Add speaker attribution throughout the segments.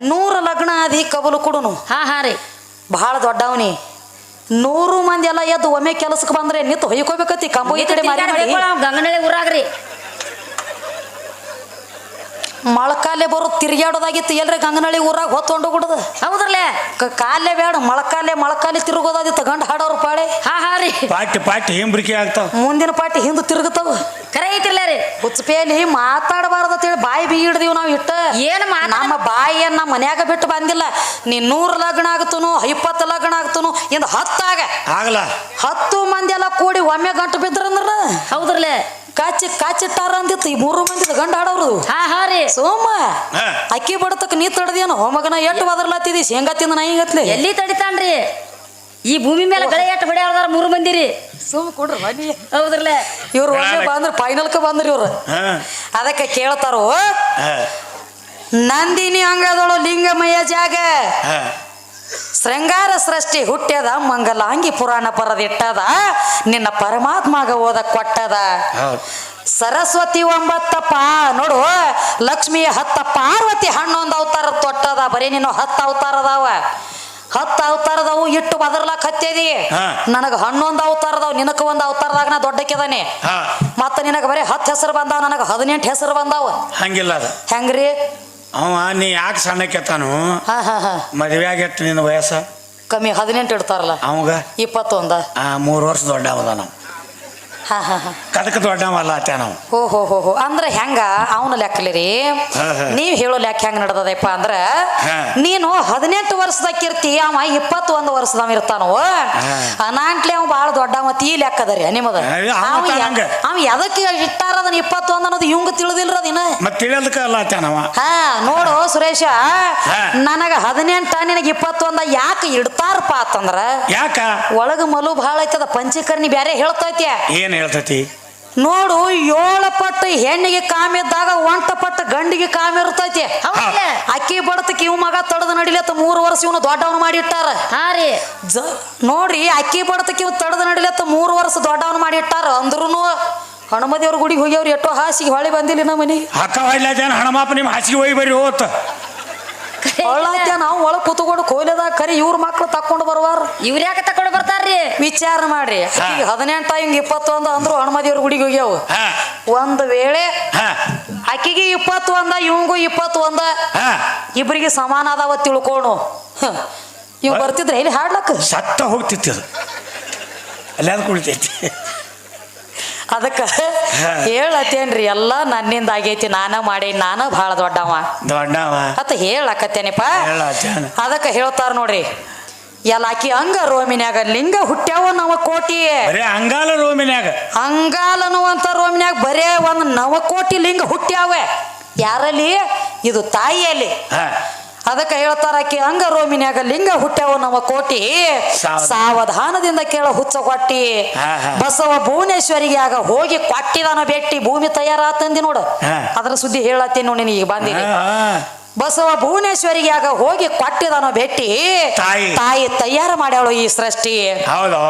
Speaker 1: ನೂರ ಲಗ್ನ ಅದಿ ಕಬಲು ಕೊಡುನು.
Speaker 2: ಹಾ ಹಾ ರೀ.
Speaker 1: ಬಹಳ ದೊಡ್ಡವನಿ. ನೂರು ಮಂದಿ ಎಲ್ಲ ಎದ್ದು ಒಮ್ಮೆ ಕೆಲಸಕ್ಕೆ ಬಂದ್ರೆ ನಿಂತು ಹೊಯ್ಕೋಬೇಕತಿ ಕಂಬು ಈ ಕಡೆ ಮಾರಿ
Speaker 2: ಗಂಗನಳ್ಳಿ ಊರಾಗ್ರಿ.
Speaker 1: ಮೊಳಕಾಲೆ ಬರೋ ತಿರುಗಾಡೋದಾಗಿತ್ತು ಎಲ್ರಿ ಗಂಗನಳ್ಳಿ ಊರಾಗ ಹೊತ್ತೊಂಡು ಬಿಡದ
Speaker 2: ಹೌದ್ರಲ್ಲೇ?
Speaker 1: ಕಾಲೇ ಬೇಡ ಮೊಳಕಾಲೆ ಮೊಳಕಾಲೆ ತಿರುಗೋದಾದಿತ್ತು. ಗಂಡ ಹಾಡೋರು ಪಾಳೆ.
Speaker 2: ಹಾ ಹಾ ರೀ.
Speaker 3: ಪಾಟಿ ಪಾಟಿ ಹಿಂಬ್ರಿಕೆ ಆಗ್ತಾವ.
Speaker 1: ಮುಂದಿನ ಪಾಟಿ ಹಿಂದೆ ತಿರುಗುತ್ತಾವ.
Speaker 2: ಕರೆ ಐತಿರ್ಲ ರೀ.
Speaker 1: ಹುಚ್ಚಪೇಲಿ ಹೇಳಿ ಬಾಯಿ ಬಿ ಹಿಡ್ದೀವಿ ನಾವು ಇಟ್ಟ.
Speaker 2: ಏನ್
Speaker 1: ನಮ್ಮ ಬಾಯಿಯನ್ನ ಮನ್ಯಾಗ ಬಿಟ್ಟು ಬಂದಿಲ್ಲ. ನೀ ನೂರು ಲಗ್ನ ಆಗ್ತನು ಇಪ್ಪತ್ತು ಲಗ್ನ ಆಗ್ತನು ಇಂದ ಹತ್ತಾಗ
Speaker 3: ಆಗಲ್ಲ
Speaker 1: ಹತ್ತು ಮಂದಿ ಎಲ್ಲ ಕೂಡಿ ಒಮ್ಮೆ ಗಂಟು ಬಿದ್ರಂದ್ರ
Speaker 2: ಹೌದ್ರಲ್ಲೇ?
Speaker 1: ಕಾಚಿ ಕಾಚಿಟ್ಟಾರ ಅಂದಿತ್ತು. ಈ ಮೂರು ಮಂದಿ ಗಂಡ ಆಡೋರು.
Speaker 2: ಹಾ ಹಾ ರೀ.
Speaker 1: ಸೋಮ ಅಕ್ಕಿ ಬಡತಕ್ಕ ನೀ ತಡದೇನು? ಮಗನ ಎಟ್ಟು ಬದರ್ಲಾತಿದಿ ಶೇಂಗಾ ತಿಂದ ನಾಯಿಗತ್ಲೆ
Speaker 2: ಎಲ್ಲಿ ತಡಿತಾನ್ರಿ? ಈ ಭೂಮಿ ಮೇಲೆ ಗಳೆ ಎಟ್ಟು ಹೊಡೆಯವ್ರದಾರ ಮೂರು ಮಂದಿರಿ ಸೋಮ
Speaker 1: ಸುಮ್ ಕೊಡ್ರಿ ಬನ್ನಿ.
Speaker 2: ಹೌದ್ರಲ್ಲೇ?
Speaker 1: ಇವ್ರು ಒಳ್ಳೆ ಬಂದ್ರ ಫೈನಲ್ಕ ಬಂದ್ರಿ ಇವ್ರು.
Speaker 3: ಹಾ.
Speaker 1: ಅದಕ್ಕೆ ಕೇಳ್ತಾರೋ? ನಂದಿನಿ ಅಂಗದಳು ಲಿಂಗಮಯ ಜಾಗ.
Speaker 3: ಹಾ.
Speaker 1: ಶೃಂಗಾರ ಸೃಷ್ಟಿ ಹುಟ್ಟ್ಯದ ಮಂಗಲಾಂಗಿ ಪುರಾಣ ಪರದಿಟ್ಟದ ನಿನ್ನ ಪರಮಾತ್ಮಗ ಓದ ಕೊಟ್ಟದ. ಸರಸ್ವತಿ ಒಂಬತ್ತಪ್ಪ ನೋಡು ಲಕ್ಷ್ಮಿಯ ಹತ್ತ ಪಾರ್ವತಿ ಹಣ್ಣೊಂದು ಅವತಾರ ತೊಟ್ಟದ ಬರೀ ನೀನು ಹತ್ತು ಅವತಾರ ಅದಾವ ಹತ್ತು ಅವತಾರದವು ಇಟ್ಟು ಬದರ್ಲಾಕ್ ಹತ್ತೇದಿ. ನನಗ ಹನ್ನೊಂದು ಅವತಾರದವು ನಿನಕ ಒಂದು ಅವತಾರದಾಗ ನಾ ದೊಡ್ಡಕ್ಕಿದಾನೆ ಮತ್ತೆ ನಿನಗೆ ಬರೀ ಹತ್ತು ಹೆಸರು ಬಂದಾವ ನನಗೆ ಹದಿನೆಂಟು ಹೆಸರು ಬಂದಾವ.
Speaker 3: ಹಂಗಿಲ್ಲ ಅದು.
Speaker 1: ಹೆಂಗ್ರಿ?
Speaker 3: ಅವ ನೀ ಯಾಕೆ ಸಣ್ಣಕ್ಕೆತ್ತಾನು ಮದುವೆ ಆಗೈತೆ ನಿನ್ನ ವಯಸ್ಸ?
Speaker 1: ಕಮ್ಮಿ ಹದಿನೆಂಟು ಇಡ್ತಾರಲ್ಲ.
Speaker 3: ಅವಾಗ?
Speaker 1: ಇಪ್ಪತ್ತೊಂದ.
Speaker 3: ಮೂರು ವರ್ಷ ದೊಡ್ಡವದ ನಾವು
Speaker 1: ಹಾ ಹಾ ಹಾ.
Speaker 3: ಕದಕ ದೊಡ್ಡವಲ್ಲ ಅತ್ತೆ ನಾವು
Speaker 1: ಹೋ ಹೋ ಹೋ ಹೋ. ಅಂದ್ರೆ ಹೆಂಗ? ಅವನ ಲೆಕ್ಕಲಿ ರೀ. ನೀವ್ ಹೇಳೋ ಲೆಕ್ಕ ಹೆಂಗ್ ನಡ್ದದಪ್ಪ ಅಂದ್ರ. ನೀನು ಹದಿನೆಂಟು ವರ್ಷದಕ್ಕಿರ್ತಿ ಅವ ಇಪ್ಪತ್ತೊಂದು ವರ್ಷದವ ಇರ್ತಾನೋ ಅನಾಂಟ್ಲಿ ಅವ ಬಾಳ ದೊಡ್ಡವತಿ ಈ ಲೆಕ್ಕ ನಿಮ್ಮದ.
Speaker 3: ರೀ ಅವ
Speaker 1: ಅವ. ಅವ ಎದಕ್ಕೆ ಇಟ್ಟಾರ ಅದನ್ನ ಇಪ್ಪತ್ತೊಂದು ಅನ್ನೋದು ಇವಂಗ ತಿಳಿದಿಲ್ರ
Speaker 3: ಅತ್ತೆ
Speaker 1: ಹಾ ನೋಡು ಸುರೇಶ. ನನಗ ಹದಿನೆಂಟ ನಿನಗೆ ಇಪ್ಪತ್ತೊಂದ ಯಾಕೆ ಇಡ್ತಾರಪ್ಪ ಅಂತಂದ್ರ
Speaker 3: ಯಾಕ?
Speaker 1: ಒಳಗ ಮಲು ಬಹಳ ಐತದ ಪಂಚಕರ್ಣಿ ಬ್ಯಾರೆ ಹೇಳ್ತೈತಿ
Speaker 3: ಏನ್ ಹೇಳ್ತತಿ?
Speaker 1: ನೋಡು ಏಳು ಪಟ್ಟು ಹೆಣ್ಣಿಗೆ ಕಾಮಿದ್ದಾಗ ಒಂಟ ಪಟ್ಟು ಗಂಡಿಗೆ ಕಾಮಿ ಇರ್ತೈತಿ. ಅಕ್ಕಿ ಬಡತ ಇವ್ ಮಗ ತಡದ ನಡಿಲತ್ತ ಮೂರು ವರ್ಷ ಇವನು ದೊಡ್ಡವನು ಮಾಡಿಟ್ಟಾರ.
Speaker 2: ಹಾ ರೀ.
Speaker 1: ಜ ನೋಡ್ರಿ ಅಕ್ಕಿ ಬಡತ ಇವ್ ತಡದ ನಡಿಲತ್ತ ಮೂರು ವರ್ಷ ದೊಡ್ಡವನು ಮಾಡಿಟ್ಟಾರ. ಅಂದ್ರೂ ಹಣಮದೇವ್ರ ಗುಡಿಗೆ ಅವ್ರು ಎಷ್ಟೋ ಹಾಸಿಗೆ ಹೊಳೆ ಬಂದಿಲ್ಲ ನಮ್ಮ ಮನೆ
Speaker 3: ಅಕ್ಕ ಹಣಮಾಪ ನಿಮ್ಮ ಹಾಸಿಗೆ ಹೋಗಿ ಬರ್ರಿ ಹೋತ.
Speaker 1: ನಾವು ಒಳಗ್ ಕೂತ್ಕೊಂಡು ಕೋಯ್ಲದಾಗ ಕರಿ ಇವ್ರ ಮಕ್ಳು ತಕೊಂಡು ಬರುವಾರ.
Speaker 2: ಇವ್ರ ಯಾಕೆ ತಕೊಂಡು ಬರ್ತಾರ್ರಿ?
Speaker 1: ವಿಚಾರ ಮಾಡ್ರಿ. ಈಗ ಹದಿನೆಂಟ ಹಿಂಗ ಇಪ್ಪತ್ತೊಂದು ಅಂದ್ರು ಹನುಮದೇವ್ರ ಗುಡಿಗೆ ಹೋಗ್ಯಾವ.
Speaker 3: ಹಾ.
Speaker 1: ಒಂದ್ ವೇಳೆ
Speaker 3: ಹಾ.
Speaker 1: ಆಕಿಗೆ ಇಪ್ಪತ್ತು ಒಂದ ಇವಂಗೂ ಇಪ್ಪತ್ತು ಒಂದ
Speaker 3: ಹಾ.
Speaker 1: ಇಬ್ಬರಿಗೆ ಸಮಾನ ಅದಾವ ತಿಳ್ಕೋಣು. ಇವ್ ಬರ್ತಿದ್ರೆ ಇಲ್ಲಿ ಹಾಡ್ಲಕ್ಕ
Speaker 3: ಸತ್ತ ಹೋಗ್ತಿತ್ತು ಅದು. ಅಲ್ಲಿ ಅದ್ ಕುಳಿತೈತಿ
Speaker 1: ಅದಕ್ಕ. ಹೇಳತ್ತೇನ್ರಿ ಎಲ್ಲ ನನ್ನಿಂದ ಆಗೈತಿ ನಾನ ಮಾಡಿ ನಾನ ಬಹಳ ದೊಡ್ಡವ.
Speaker 3: ದೊಡ್ಡವ.
Speaker 1: ಅತ್ತ ಹೇಳಕತ್ತೇನಿಪ್ಪ. ಅದಕ್ಕ ಹೇಳ್ತಾರ ನೋಡ್ರಿ ಎಲ್ಲ ಆಕಿ ಹಂಗ ರೋಮಿನ್ಯಾಗ ಲಿಂಗ ಹುಟ್ಟ್ಯಾವ ನವ ಕೋಟಿ.
Speaker 3: ಅಂಗಾಲ ರೋಮಿನ್ಯಾಗ.
Speaker 1: ಅಂಗಾಲ ಅನ್ನುವಂತ ರೋಮಿನ್ಯಾಗ ಬರೇ ಒಂದ್ ನವಕೋಟಿ ಲಿಂಗ ಹುಟ್ಟ್ಯಾವೆ. ಯಾರಲ್ಲಿ? ಇದು ತಾಯಿಯಲ್ಲಿ. ಅದಕ್ಕೆ ಹೇಳ್ತಾರ ಆಕಿ ಅಂಗ ರೋಮಿನ್ಯಾಗ ಲಿಂಗ ಹುಟ್ಟ್ಯಾವ ನಮ್ಮ ಕೋಟಿ. ಸಾವಧಾನದಿಂದ ಕೇಳ ಹುಚ್ಚ ಕೊಟ್ಟಿ. ಬಸವ ಭುವನೇಶ್ವರಿಗೆ ಆಗ ಹೋಗಿ ಕೊಟ್ಟಿದಾನ ಬೆಟ್ಟಿ ಭೂಮಿ ತಯಾರಾತಂದಿ ನೋಡು. ಅದ್ರ ಸುದ್ದಿ ಹೇಳತ್ತೀನಿ ನೋಡಿ ಈಗ ಬಂದಿನಿ. ಬಸವ ಭುವನೇಶ್ವರಿಗೆ ಆಗ ಹೋಗಿ ಕೊಟ್ಟಿದಾನ ಭೇಟಿ.
Speaker 3: ತಾಯಿ.
Speaker 1: ತಾಯಿ ತಯಾರು ಮಾಡ್ಯಾಳು ಈ ಸೃಷ್ಟಿ.
Speaker 3: ಹೌದು.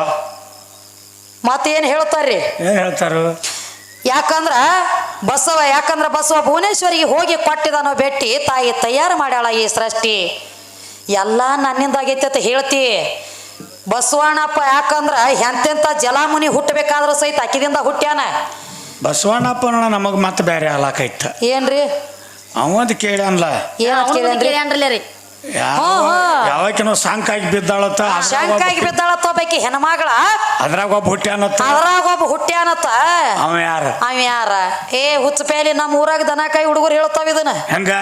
Speaker 1: ಮತ್ತೇನ್ ಹೇಳ್ತಾರ್ರಿ?
Speaker 3: ಏನ್ ಹೇಳ್ತಾರು?
Speaker 1: ಯಾಕಂದ್ರ ಬಸವ ಯಾಕಂದ್ರ ಬಸವ ಭುವನೇಶ್ವರಿಗೆ ಹೋಗಿ ಕೊಟ್ಟಿದಾನೋ ಬೆಟ್ಟಿ ತಾಯಿ ತಯಾರು ಮಾಡ್ಯಾಳ ಈ ಸೃಷ್ಟಿ. ಎಲ್ಲ ನನ್ನಿಂದ ಆಗೈತೆ ಅಂತ ಹೇಳ್ತಿ. ಬಸವಣ್ಣಪ್ಪ ಯಾಕಂದ್ರ ಎಂತೆಂತ ಜಲಾಮುನಿ ಹುಟ್ಟಬೇಕಾದ್ರೂ ಸಹಿತ ಅಕ್ಕಿದಿಂದ ಹುಟ್ಟ್ಯಾನ.
Speaker 3: ಬಸವಣ್ಣಪ್ಪ ನಮಗ್ ಮತ್ತೆ ಬೇರೆ ಆಲಾಕೈತ
Speaker 1: ಏನ್ರಿ?
Speaker 3: ಅವಂದ್ ಕೇಳ್ಯಾನ್ಲ.
Speaker 1: ಏನ್ ಕೇಳನ್ರಿ
Speaker 3: ಯಾವಕಿನೋ ಸಾಂಕಾಗಿ ಬಿದ್ದಾಳತ್ತ
Speaker 1: ಶಂಕಾಗಿ ಬಿದ್ದಾಳ ತೊಬೇಕಿ ಹೆಣ್ಮಗಳ?
Speaker 3: ಅದ್ರಾಗ ಒಬ್ಬ ಹುಟ್ಟ್ಯಾನತ್ತ
Speaker 1: ಅದ್ರಾಗ ಒಬ್ಬ ಹುಟ್ಟ್ಯಾನತ್ತ
Speaker 3: ಅವ ಯಾರ?
Speaker 1: ಅವ ಯಾರ? ಏ ಹುಚ್ಚ ಪೇಲಿ ನಮ್ಮ ಊರಾಗ ದನಕಾಯಿ ಹುಡುಗರು ಹೇಳ್ತಾವ ಇದನ್ನ?
Speaker 3: ಹೆಂಗ?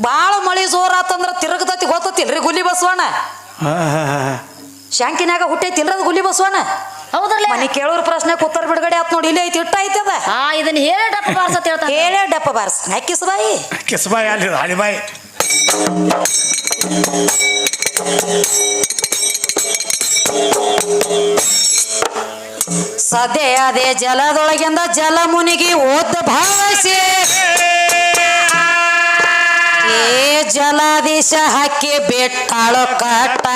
Speaker 1: ಬಾಳ ಮಳಿ ಜೋರ್ ಆತಂದ್ರ ತಿರುಗತತಿ ಗೊತ್ತತಿಲ್ರಿ ಗುಲಿ ಬಸವಣ್ಣ?
Speaker 3: ಹಾ, ಹಾ, ಹಾ.
Speaker 1: ಶಾಂಕಿನ್ಯಾಗ ಹುಟ್ಟೈತಿಲ್ರ ಅದು ಗುಲಿ ಬಸವಣ್ಣ?
Speaker 2: ಹೌದಲ್ಲ
Speaker 1: ಮನೆ ಕೇಳೋರ್ ಪ್ರಶ್ನೆ ಉತ್ತರ ಬಿಡುಗಡೆ ಆತ್ ನೋಡಿ ಇಲ್ಲೇ ಐತಿ ಇಟ್ಟ ಐತಿ ಅದ.
Speaker 2: ಹಾ ಇದನ್ನ ಹೇಳ ಡಪ್ಪ ಬಾರ್ಸತ್ ಹೇಳ್ತಾರ
Speaker 1: ಹೇಳೇ ಡಪ್ಪ ಬಾರ್ಸ್. ಕಿಸ್
Speaker 3: ಕಿಸ್ಬಾಯಿ ಅಲ್ಲಿ ಹಳಿಬಾಯಿ
Speaker 1: ಸದ್ಯ ಅದೇ ಜಲದೊಳಗಿಂದ ಜಲ ಮುನಿಗಿ ಓದ ಭಾವಸಿ ಏ ಜಲಾದೀಶ ಹಾಕಿ ಬೆಟ್ಟಾಳು ಕಟ್ಟ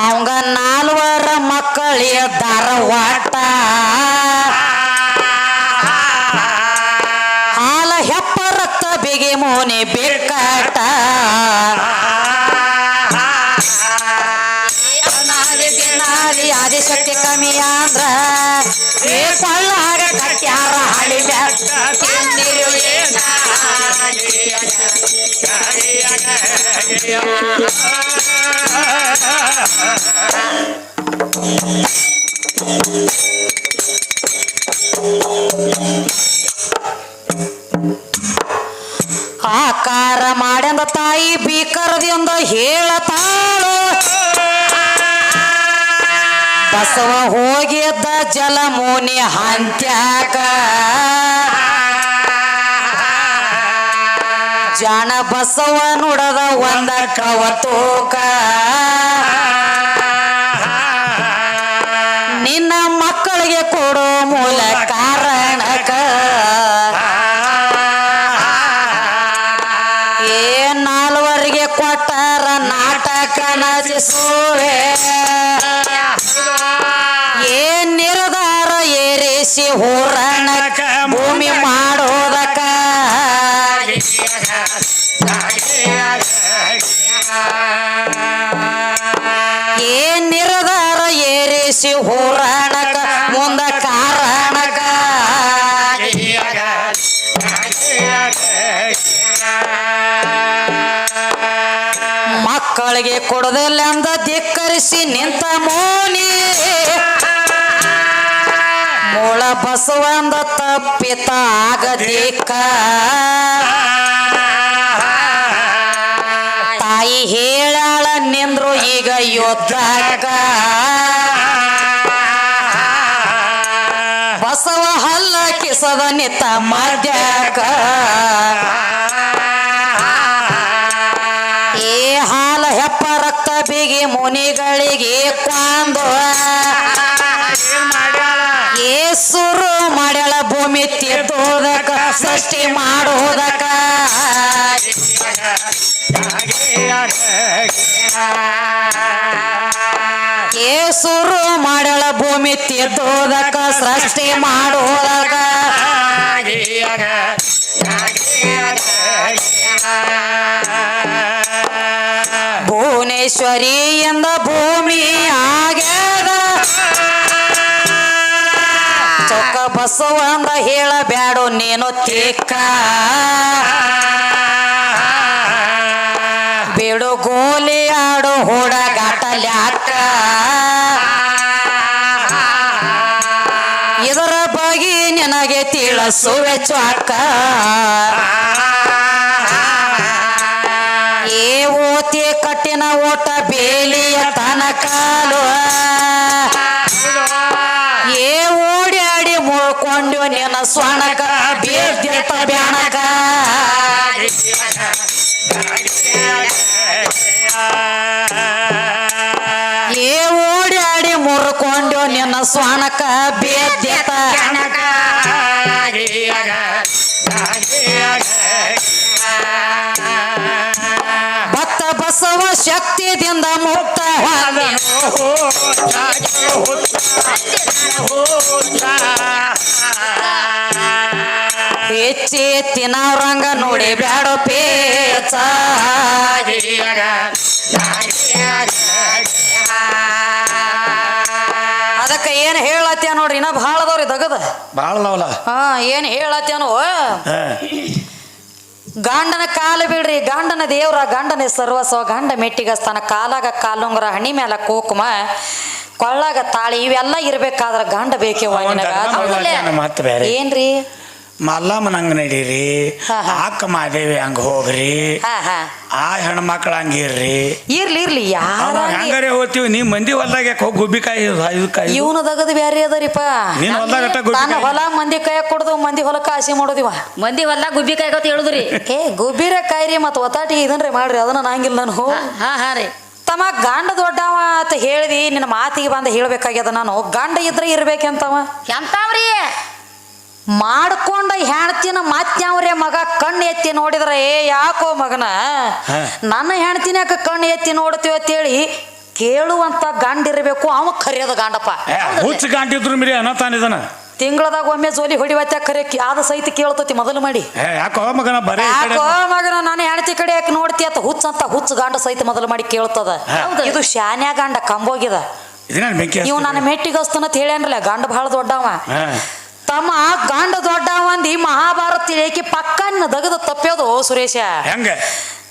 Speaker 1: ಅವಂಗ ನಾಲ್ವರ ಮಕ್ಕಳಿಯ ಧಾರವಾಟ ಬಿಗಿ ಮೋನೆ ಬೆಕ್ಕಟ ನಾರಿ ಆದಿಶಕ್ತಿ ಕಮ್ಮಿ ಅಂದ್ರ ಏ ಕೊಳ್ಳಾಗ ಕಟ್ಯಾರ ಹಳಿ ಬೆಟ್ಟ ತಿನ್ನಿರುವೆ ಬೀಕರದಿಂದ ಹೇಳತಾಳು. ಬಸವ ಹೋಗಿದ್ದ ಜಲಮೂನಿ ಹಂತ್ಯಾಕ ಜಾಣ ಬಸವ ನುಡದ ಒಂದ ಕವತೋಕ. ಏರಿಸಿ ಹೂರಣಕ, ಭೂಮಿ ಮಾಡೋದಕ. ಏನ್ ನಿರ್ಧಾರ ಏರಿಸಿ ಹೂರಣಕ, ಮುಂದ ಕಾರಣಕ. ಮಕ್ಕಳಿಗೆ ಕೊಡದೆಲ್ಲೆಂದ ಧಿಕ್ಕರಿಸಿ ನಿಂತ ಮೋನಿ. ಮೂಳ ಬಸವಂದ ತಪ್ಪಿತ ಆಗದಿಕ್ಕ ತಾಯಿ ಹೇಳಾಳ ನಿಂದ್ರು ಈಗ ಯೋದ್ರಾಗ ಬಸವ ಹಲ್ಲ ಕಿಸದ ನಿತ ಮದ್ಯಕ ಏ ಹಾಲ ಹೆಪ್ಪ ರಕ್ತ ಬಿಗಿ ಮುನಿಗಳಿಗೆ ಕೊಂದು ಸುರು ಮಾಡ್ಯಾಳ ಭೂಮಿ ತಿದ್ದೋದಕ ಸೃಷ್ಟಿ ಮಾಡೋದಕ. ಸುರು ಮಾಡ್ಯಾಳ ಭೂಮಿ ತಿದ್ದೋದಕ ಸೃಷ್ಟಿ ಮಾಡೋದಕ. ಭುವನೇಶ್ವರಿ ಎಂದ ಭೂಮಿ ಆಗ್ಯದ ಚೊಕ್ಕ ಅಂದ್ರ ಹೇಳಬ್ಯಾಡು ನೀನು ತಿಕ್ಕ ಬಿಡು ಗೋಲಿ ಆಡು ಹುಡುಗಾಟಲ್ಯಾಕ ಇದರ ಬಗ್ಗೆ ನಿನಗೆ ತಿಳಿಸುವೆ ಚಾಕ ಏ ಓತಿ ಕಟ್ಟಿನ ಓಟ ಬೇಲಿಯ ತನಕಾಲು ಸ್ವಣಕ ಬೇದ್ಯತ. ಭಕ್ತ ಬಸವ ಶಕ್ತಿದಿಂದ ಮುಕ್ತ ಹೆಚ್ಚಿ ತಿನ್ನವ್ರಂಗ ನೋಡಿ ಬ್ಯಾಡ ಪೇಚ. ಇನ್ನ ಭಾಳ ಅದಾವ್ರಿ ದಗದ.
Speaker 3: ಭಾಳ
Speaker 1: ಹಾ ಏನ್
Speaker 3: ಹೇಳತ್ತೇನು
Speaker 1: ಗಾಂಡನ ಕಾಲ ಬಿಡ್ರಿ ಗಂಡನ ದೇವ್ರ ಗಂಡನ ಸರ್ವಸ್ವ ಗಂಡ ಮೆಟ್ಟಿಗಸ್ತಾನ ಕಾಲಾಗ ಕಾಲುಂಗುರ ಹಣಿ ಮ್ಯಾಲ ಕುಕುಮ ಕೊಳ್ಳಾಗ ತಾಳಿ ಇವೆಲ್ಲ ಇರ್ಬೇಕಾದ್ರ ಗಂಡ ಬೇಕೇ
Speaker 3: ಮತ್ತೆ ಬೇರೆ.
Speaker 1: ಏನ್ರಿ?
Speaker 3: ಮಲ್ಲಮ್ಮನ ಹಂಗ ನಡೀರಿ. ಅಕ್ಕ ಮಾದೇವಿ ಹಂಗ ಹೋಗ್ರಿ
Speaker 1: ಆ ಹಾ.
Speaker 3: ಆ ಹೆಣ್ಮಕ್ಳು ಹಂಗಿರ್ರಿ
Speaker 1: ಇರ್ಲಿ ಇರ್ಲಿ ಯಾರ
Speaker 3: ಹಂಗಾರೆ ಹೋಗ್ತೀವಿ ನೀ ಮಂದಿ ಹೊಲ್ದಾಗ ಯಾಕೆ ಹೋಗಿ ಗುಬ್ಬಿಕಾಯಿ ಕಾಯಿ
Speaker 1: ಇವನು ತಗದ್ ಬ್ಯಾರೆ ಅದರಿಪ್ಪ.
Speaker 3: ನೀನ್ ಹೊಲ್ದಾಗ
Speaker 1: ಹೊಲ ಮಂದಿ ಕೈ ಕೊಡದು ಮಂದಿ ಹೊಲಕ್ಕ ಆಸೆ ಮಾಡೋದಿವ.
Speaker 2: ಮಂದಿ ಹೊಲ್ದಾಗ ಗುಬ್ಬಿ ಗೊತ್ತ ಹೇಳುದ್ರಿ.
Speaker 1: ಏ ಗುಬ್ಬಿರ ಕಾಯ್ರಿ ಮತ್ತೆ ಒತ್ತಾಟಿ ಇದನ್ರಿ ಮಾಡ್ರಿ ಅದನ್ನ ನಂಗಿಲ್ಲ ನಾನು.
Speaker 2: ಹಾ ಹಾ ರೀ.
Speaker 1: ತಮ್ಮ ಗಂಡ ದೊಡ್ಡವ ಅಂತ ಹೇಳಿದಿ ನಿನ್ನ ಮಾತಿಗೆ ಬಂದ ಹೇಳ್ಬೇಕಾಗ್ಯದ ನಾನು. ಗಂಡ ಇದ್ರೆ ಇರ್ಬೇಕಂತವ.
Speaker 2: ಎಂತಾವ್ರಿ?
Speaker 1: ಮಾಡ್ಕೊಂಡ ಹೆಣ್ತಿನ ಮಾತ್ಯಾವ್ರೆ ಮಗ ಕಣ್ಣು ಎತ್ತಿ ನೋಡಿದ್ರೆ ಏ ಯಾಕೋ ಮಗನ? ನನ್ನ ಹೆಣ್ತಿನ ಯಾಕೆ ಕಣ್ಣು ಎತ್ತಿ ನೋಡ್ತೀವಿ ಅಂತೇಳಿ ಕೇಳುವಂತ ಗಂಡ ಇರಬೇಕು ಅವ ಕರಿಯದ ಗಂಡಪ್ಪ.
Speaker 3: ಹುಚ್ಚು ಗಂಟಿದ್ರು ಮಿರಿ ಅನ್ನತಾನಿದನ
Speaker 1: ತಿಂಗಳದಾಗ ಒಮ್ಮೆ ಜೋಲಿ ಹೊಡಿವತ್ತೆ ಕರೆ ಆದ ಸಹಿತ ಕೇಳ್ತತಿ ಮೊದಲು ಮಾಡಿ.
Speaker 3: ಏ ಯಾಕೋ ಮಗನ ನಾನು ಹೆಣತಿ ಕಡೆ
Speaker 1: ಯಾಕೆ ನೋಡ್ತಿ ಅಂತ ಹುಚ್ಚ ಅಂತ ಹುಚ್ಚ ಗಾಂಡ ಸಹಿತ ಮೊದಲು ಮಾಡಿ ಕೇಳ್ತದ. ಇದು ಶಾನ್ಯಾ ಗಾಂಡ ಕಂಬೋಗಿದ. ಇವ್. ನನ್ನ ಮೆಟ್ಟಿಗಸ್ತನ ಅಂತ ಹೇಳ್ಯಾನ್ರಲ್ಲ ಗಂಡ ಬಹಳ ದೊಡ್ಡವ. ತಮ್ಮ ಗಂಡ ದೊಡ್ಡ ಮಂದಿ ಮಹಾಭಾರತ ಏಕೆ ಪಕ್ಕನ್ನ ದಗದ ತಪ್ಪೋದು ಸುರೇಶ.
Speaker 3: ಹೆಂಗ?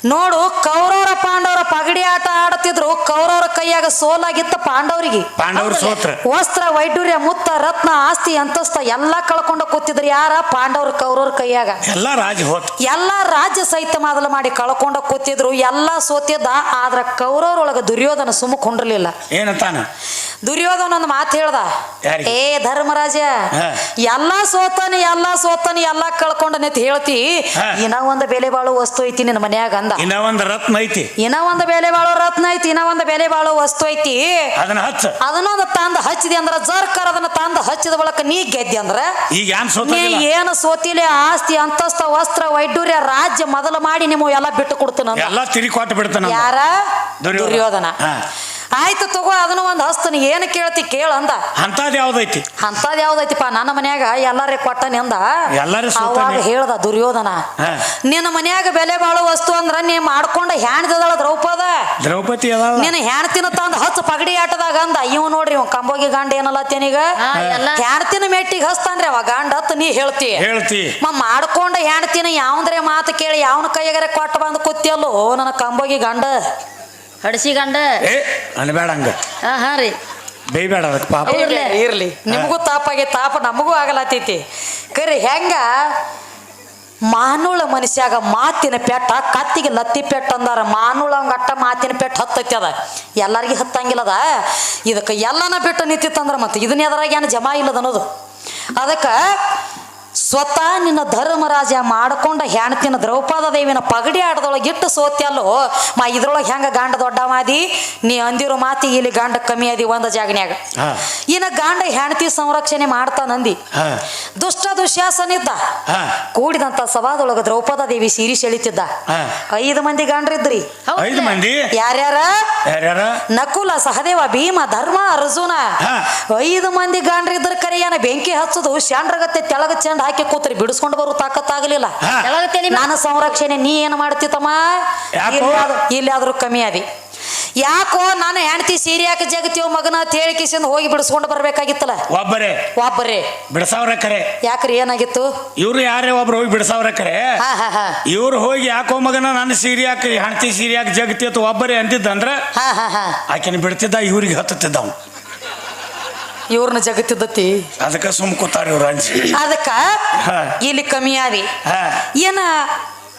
Speaker 1: ನೋಡು ಕೌರವರ ಪಾಂಡವರ ಪಗಡಿ ಆಟ ಆಡುತ್ತಿದ್ರು ಕೌರವರ ಕೈಯಾಗ ಸೋಲಾಗಿತ್ತ ಪಾಂಡವರಿಗೆ.
Speaker 3: ಪಾಂಡವರು ಸೋತ್ರ.
Speaker 1: ವಸ್ತ್ರ ವೈಡೂರ್ಯ ಮುತ್ತ ರತ್ನ ಆಸ್ತಿ ಅಂತಸ್ತ ಎಲ್ಲಾ ಕಳ್ಕೊಂಡ ಕೂತಿದ್ರು ಯಾರ? ಪಾಂಡವ್ರ ಕೌರವ್ರ ಕೈಯಾಗ.
Speaker 3: ಎಲ್ಲ ರಾಜ ಹೋತ್.
Speaker 1: ಎಲ್ಲ ರಾಜ್ಯ ಸಹಿತ ಮೊದಲು ಮಾಡಿ ಕಳ್ಕೊಂಡ ಕೂತಿದ್ರು ಎಲ್ಲ ಸೋತಿದ್ದ ಆದ್ರ ಕೌರವರೊಳಗ ದುರ್ಯೋಧನ ಸುಮ್ಮ ಕೊಂಡಿರ್ಲಿಲ್ಲ
Speaker 3: ಏನಂತಾನ
Speaker 1: ದುರ್ಯೋಧನ ಒಂದು ಮಾತು ಹೇಳ್ದ. ಏ ಧರ್ಮರಾಜ ಎಲ್ಲ ಸೋತಾನೆ ಎಲ್ಲಾ ಸೋತಾನೆ ಎಲ್ಲಾ ಕಳ್ಕೊಂಡನೆ ಅಂತ ಹೇಳ್ತಿ. ಇನ್ನ ಒಂದು ಬೆಲೆ ಬಾಳೋ ವಸ್ತು ಐತಿ ನಿನ್ನ ಮನ್ಯಾಗ ಅಂದ.
Speaker 3: ಇನ್ನ ಒಂದು ರತ್ನ ಐತಿ.
Speaker 1: ಇನ್ನ ಒಂದು ಬೆಲೆ ಬಾಳೋ ರತ್ನ ಐತಿ ಇನ್ನ ಒಂದು ಬೆಲೆ ಬಾಳೋ ವಸ್ತು ಐತಿ.
Speaker 3: ಅದನ್ನ ಹಚ್ಚ.
Speaker 1: ಅದನ್ನೊಂದು ತಂದ ಹಚ್ಚಿದೆ ಅಂದ್ರ ಜರ್ಕರ್ ಅದನ್ನ ತಂದ ಹಚ್ಚಿದ ಬಳಕ ನೀ ಗೆದ್ದೆ ಅಂದ್ರ.
Speaker 3: ಈಗ ಏನ್
Speaker 1: ಏನು ಸೋತಿಲೆ ಆಸ್ತಿ ಅಂತಸ್ತ ವಸ್ತ್ರ ವೈಡೂರ್ಯ ರಾಜ್ಯ ಮೊದಲು ಮಾಡಿ ನಿಮ್ಮ ಎಲ್ಲ ಬಿಟ್ಟು ಕೊಡ್ತಾನ
Speaker 3: ಎಲ್ಲ ತಿರಿ ಕೊಟ್ಟು ಬಿಡ್ತಾನ
Speaker 1: ಯಾರ?
Speaker 3: ದುರ್ಯೋಧನ.
Speaker 1: ಆಯ್ತು ತಗೋ ಅದನ್ನ ಒಂದು ಹಸ್ತನ ಏನು ಕೇಳ್ತಿ ಕೇಳ ಅಂದ.
Speaker 3: ಅಂತದ್ ಯಾವ್ದೈತಿ?
Speaker 1: ಅಂತದ್ ಯಾವ್ದೈತಿಪ್ಪ? ನನ್ನ ಮನ್ಯಾಗ ಎಲ್ಲಾರೇ ಕೊಟ್ಟನೆ ಅಂದ
Speaker 3: ಎಲ್ಲಾರು
Speaker 1: ಅವಾಗ
Speaker 3: ಸೋತಾನೆ.
Speaker 1: ಹೇಳ್ದ ದುರ್ಯೋಧನ
Speaker 3: ಹಾ.
Speaker 1: ನಿನ್ನ ಮನ್ಯಾಗ ಬೆಲೆ ಬಾಳೋ ವಸ್ತು ಅಂದ್ರ ನೀ ಮಾಡ್ಕೊಂಡ ಹ್ಯಾಣ್ದದಳ ದ್ರೌಪದ.
Speaker 3: ದ್ರೌಪದಿ ಅದಲ್ಲ.
Speaker 1: ನಿನ್ನ ಹೆಣ್ತಿನ ತಂದ ಹಚ್ಚ ಪಗಡಿ ಆಟದಾಗ ಅಂದ. ಇವ್ ನೋಡ್ರಿ ಇವ್ ಕಂಬೋಗಿ ಗಾಂಡ ಏನಲ್ಲತ್ತೇನೀಗ
Speaker 2: ಹಾ, ಎಲ್ಲ.
Speaker 1: ಹೆಣ್ತಿನ ಮೆಟ್ಟಿಗೆ ಹಸ್ತಂದ್ರೆ ಅವ ಗಾಂಡ ಹತ್ತು ನೀ ಹೇಳ್ತಿ.
Speaker 3: ಹೇಳ್ತಿ.
Speaker 1: ಮ ಮಾಡ್ಕೊಂಡ ಹೆಣ್ತಿನ ಯಾವಂದ್ರೆ ಮಾತು ಕೇಳಿ ಯಾವನ ಕೈಯಾಗರೆ ಕೊಟ್ಟು ಬಂದು ಕೂತಿಯಲ್ಲೋ ನನ್ನ ಕಂಬೋಗಿ ಗಂಡ.
Speaker 2: ಹಡಸಿ ಗಂಡ.
Speaker 3: ಏ ಅನ್ಬೇಡ ಹಂಗ.
Speaker 2: ಹಾ ಹಾ ರೀ.
Speaker 3: ಬೇಯ್ಬೇಡ ಅದಕ್ಕೆ ಪಾಪ.
Speaker 2: ಇರ್ಲಿ.
Speaker 1: ಇರ್ಲಿ ನಿಮಗೂ ತಾಪಾಗೆ ತಾಪ ನಮಗೂ ಆಗಲತ್ತೈತಿ ಕರೆ ಹೆಂಗ? ಮಾನುಳ ಮನುಷ್ಯಾಗ ಮಾತಿನ ಪೆಟ್ಟ ಕತ್ತಿಗೆ ಲತ್ತಿ ಪೆಟ್ಟ ಅಂದಾರ. ಮಾನುಳ ಅಟ್ಟ ಮಾತಿನ ಪೆಟ್ಟ ಹತ್ತೈತಿ ಅದ. ಎಲ್ಲರಿಗೂ ಹತ್ತಂಗಿಲ್ಲದ ಇದಕ್ಕೆ ಎಲ್ಲನ ಬಿಟ್ಟು ನಿಂತಿತ್ತಂದ್ರ ಮತ್ತೆ ಇದನ್ನ ಎದರಾಗ ಏನು ಜಮಾ ಇಲ್ಲದ ಅನ್ನೋದು. ಅದಕ್ಕೆ ಸ್ವತಃ ನಿನ್ನ ಧರ್ಮರಾಜ ಮಾಡ್ಕೊಂಡ ಹೆಣ್ತಿನ ದ್ರೌಪದ ದೇವಿನ ಪಗಡಿ ಆಡದೊಳಗೆ ಇಟ್ಟು ಸೋತ್ಯಲ್ಲೋ? ಮಾ ಇದ್ರೊಳಗೆ ಹೆಂಗ ಗಾಂಡ ದೊಡ್ಡ ಮಾದಿ ನೀ ಅಂದಿರೋ ಮಾತಿ ಇಲ್ಲಿ ಗಾಂಡ ಕಮ್ಮಿ ಅದಿ ಒಂದ ಜಾಗನ್ಯಾಗ. ಇನ್ನ ಗಾಂಡ ಹೆಣ್ತಿ ಸಂರಕ್ಷಣೆ ಮಾಡ್ತಾ
Speaker 3: ನಂದಿ
Speaker 1: ದುಷ್ಟ ದುಶ್ಯಾಸನ ಇದ್ದ ಕೂಡಿದಂತ ಸಭಾದೊಳಗ ದ್ರೌಪದ ದೇವಿ ಸೀರಿ ಸೆಳಿತಿದ್ದ. ಐದು ಮಂದಿ ಗಾಂಡ್ರಿದ್ರಿ.
Speaker 3: ಐದು ಮಂದಿ?
Speaker 1: ಯಾರ್ಯಾರ?
Speaker 3: ಯಾರ್ಯಾರ?
Speaker 1: ನಕುಲ ಸಹದೇವ ಭೀಮ ಧರ್ಮ ಅರ್ಜುನ. ಐದು ಮಂದಿ ಗಾಂಡ್ರಿದ್ರ ಕರೆಯನ ಬೆಂಕಿ ಹಚ್ಚದು ಶಾಂಡ್ರಗತ್ತೆ ತೆಳಗ ಚೆಂಡ ಹಾಕಿ ಕೂತ್ರಿ ಬಿಡಿಸ್ಕೊಂಡು ಬರೋ ತಾಕತ್ತಾಗಲಿಲ್ಲ ನಾನು ಸಂರಕ್ಷಣೆ ನೀ ಏನು ಮಾಡ್ತಿತ್ತಮ್ಮ?
Speaker 3: ಯಾಕೋ?
Speaker 1: ಇಲ್ಲಾದ್ರೂ- ಕಮ್ಮಿ ಆದಿ. ಯಾಕೋ ನಾನು ಹೆಂಡತಿ ಸೀರೆ ಯಾಕೆ ಜಗತ್ತೀವ ಮಗನ ತೇಳಿಕಿಸಿಂದ ಹೋಗಿ ಬಿಡಿಸ್ಕೊಂಡು ಬರ್ಬೇಕಾಗಿತ್ತಲ್ಲ?
Speaker 3: ಒಬ್ಬರೇ.
Speaker 1: ಒಬ್ಬರೇ.
Speaker 3: ಬಿಡಸಾವ್ರ ಕರೆ.
Speaker 1: ಯಾಕ್ರಿ ಏನಾಗಿತ್ತು?
Speaker 3: ಇವ್ರು ಯಾರೇ ಒಬ್ರು ಹೋಗಿ ಬಿಡಸಾವ್ರ ಕರೆ.
Speaker 1: ಹಾ ಹಾ ಹಾ.
Speaker 3: ಇವ್ರು ಹೋಗಿ ಯಾಕೋ ಮಗನ ನನ್ನ ಸೀರೆ ಯಾಕೆ ಹೆಂಡತಿ ಸೀರೆ ಯಾಕೆ ಜಗತಿ ಅಥವಾ ಒಬ್ಬರೇ ಅಂತಿದ್ದಂದ್ರ
Speaker 1: ಹಾ ಹಾ ಹಾ.
Speaker 3: ಆಕೆನ ಬಿಡ್ತಿದ್ದ ಇವ್ರಿಗೆ ಹತ್ತುತ್ತಿದ್ದ ಅವ್ನು
Speaker 1: ಇವ್ರನ್ನ ಜಗತ್ತಿದ್ದತಿ.
Speaker 3: ಅದಕ್ಕೆ ಸುಮ್ ಕೂತಾರ ಇವ್ರು
Speaker 1: ಅದಕ್ಕ
Speaker 3: ಹಾ.
Speaker 1: ಇಲ್ಲಿ ಕಮ್ಮಿ ಆದಿ.
Speaker 3: ಹಾ.
Speaker 1: ಏನ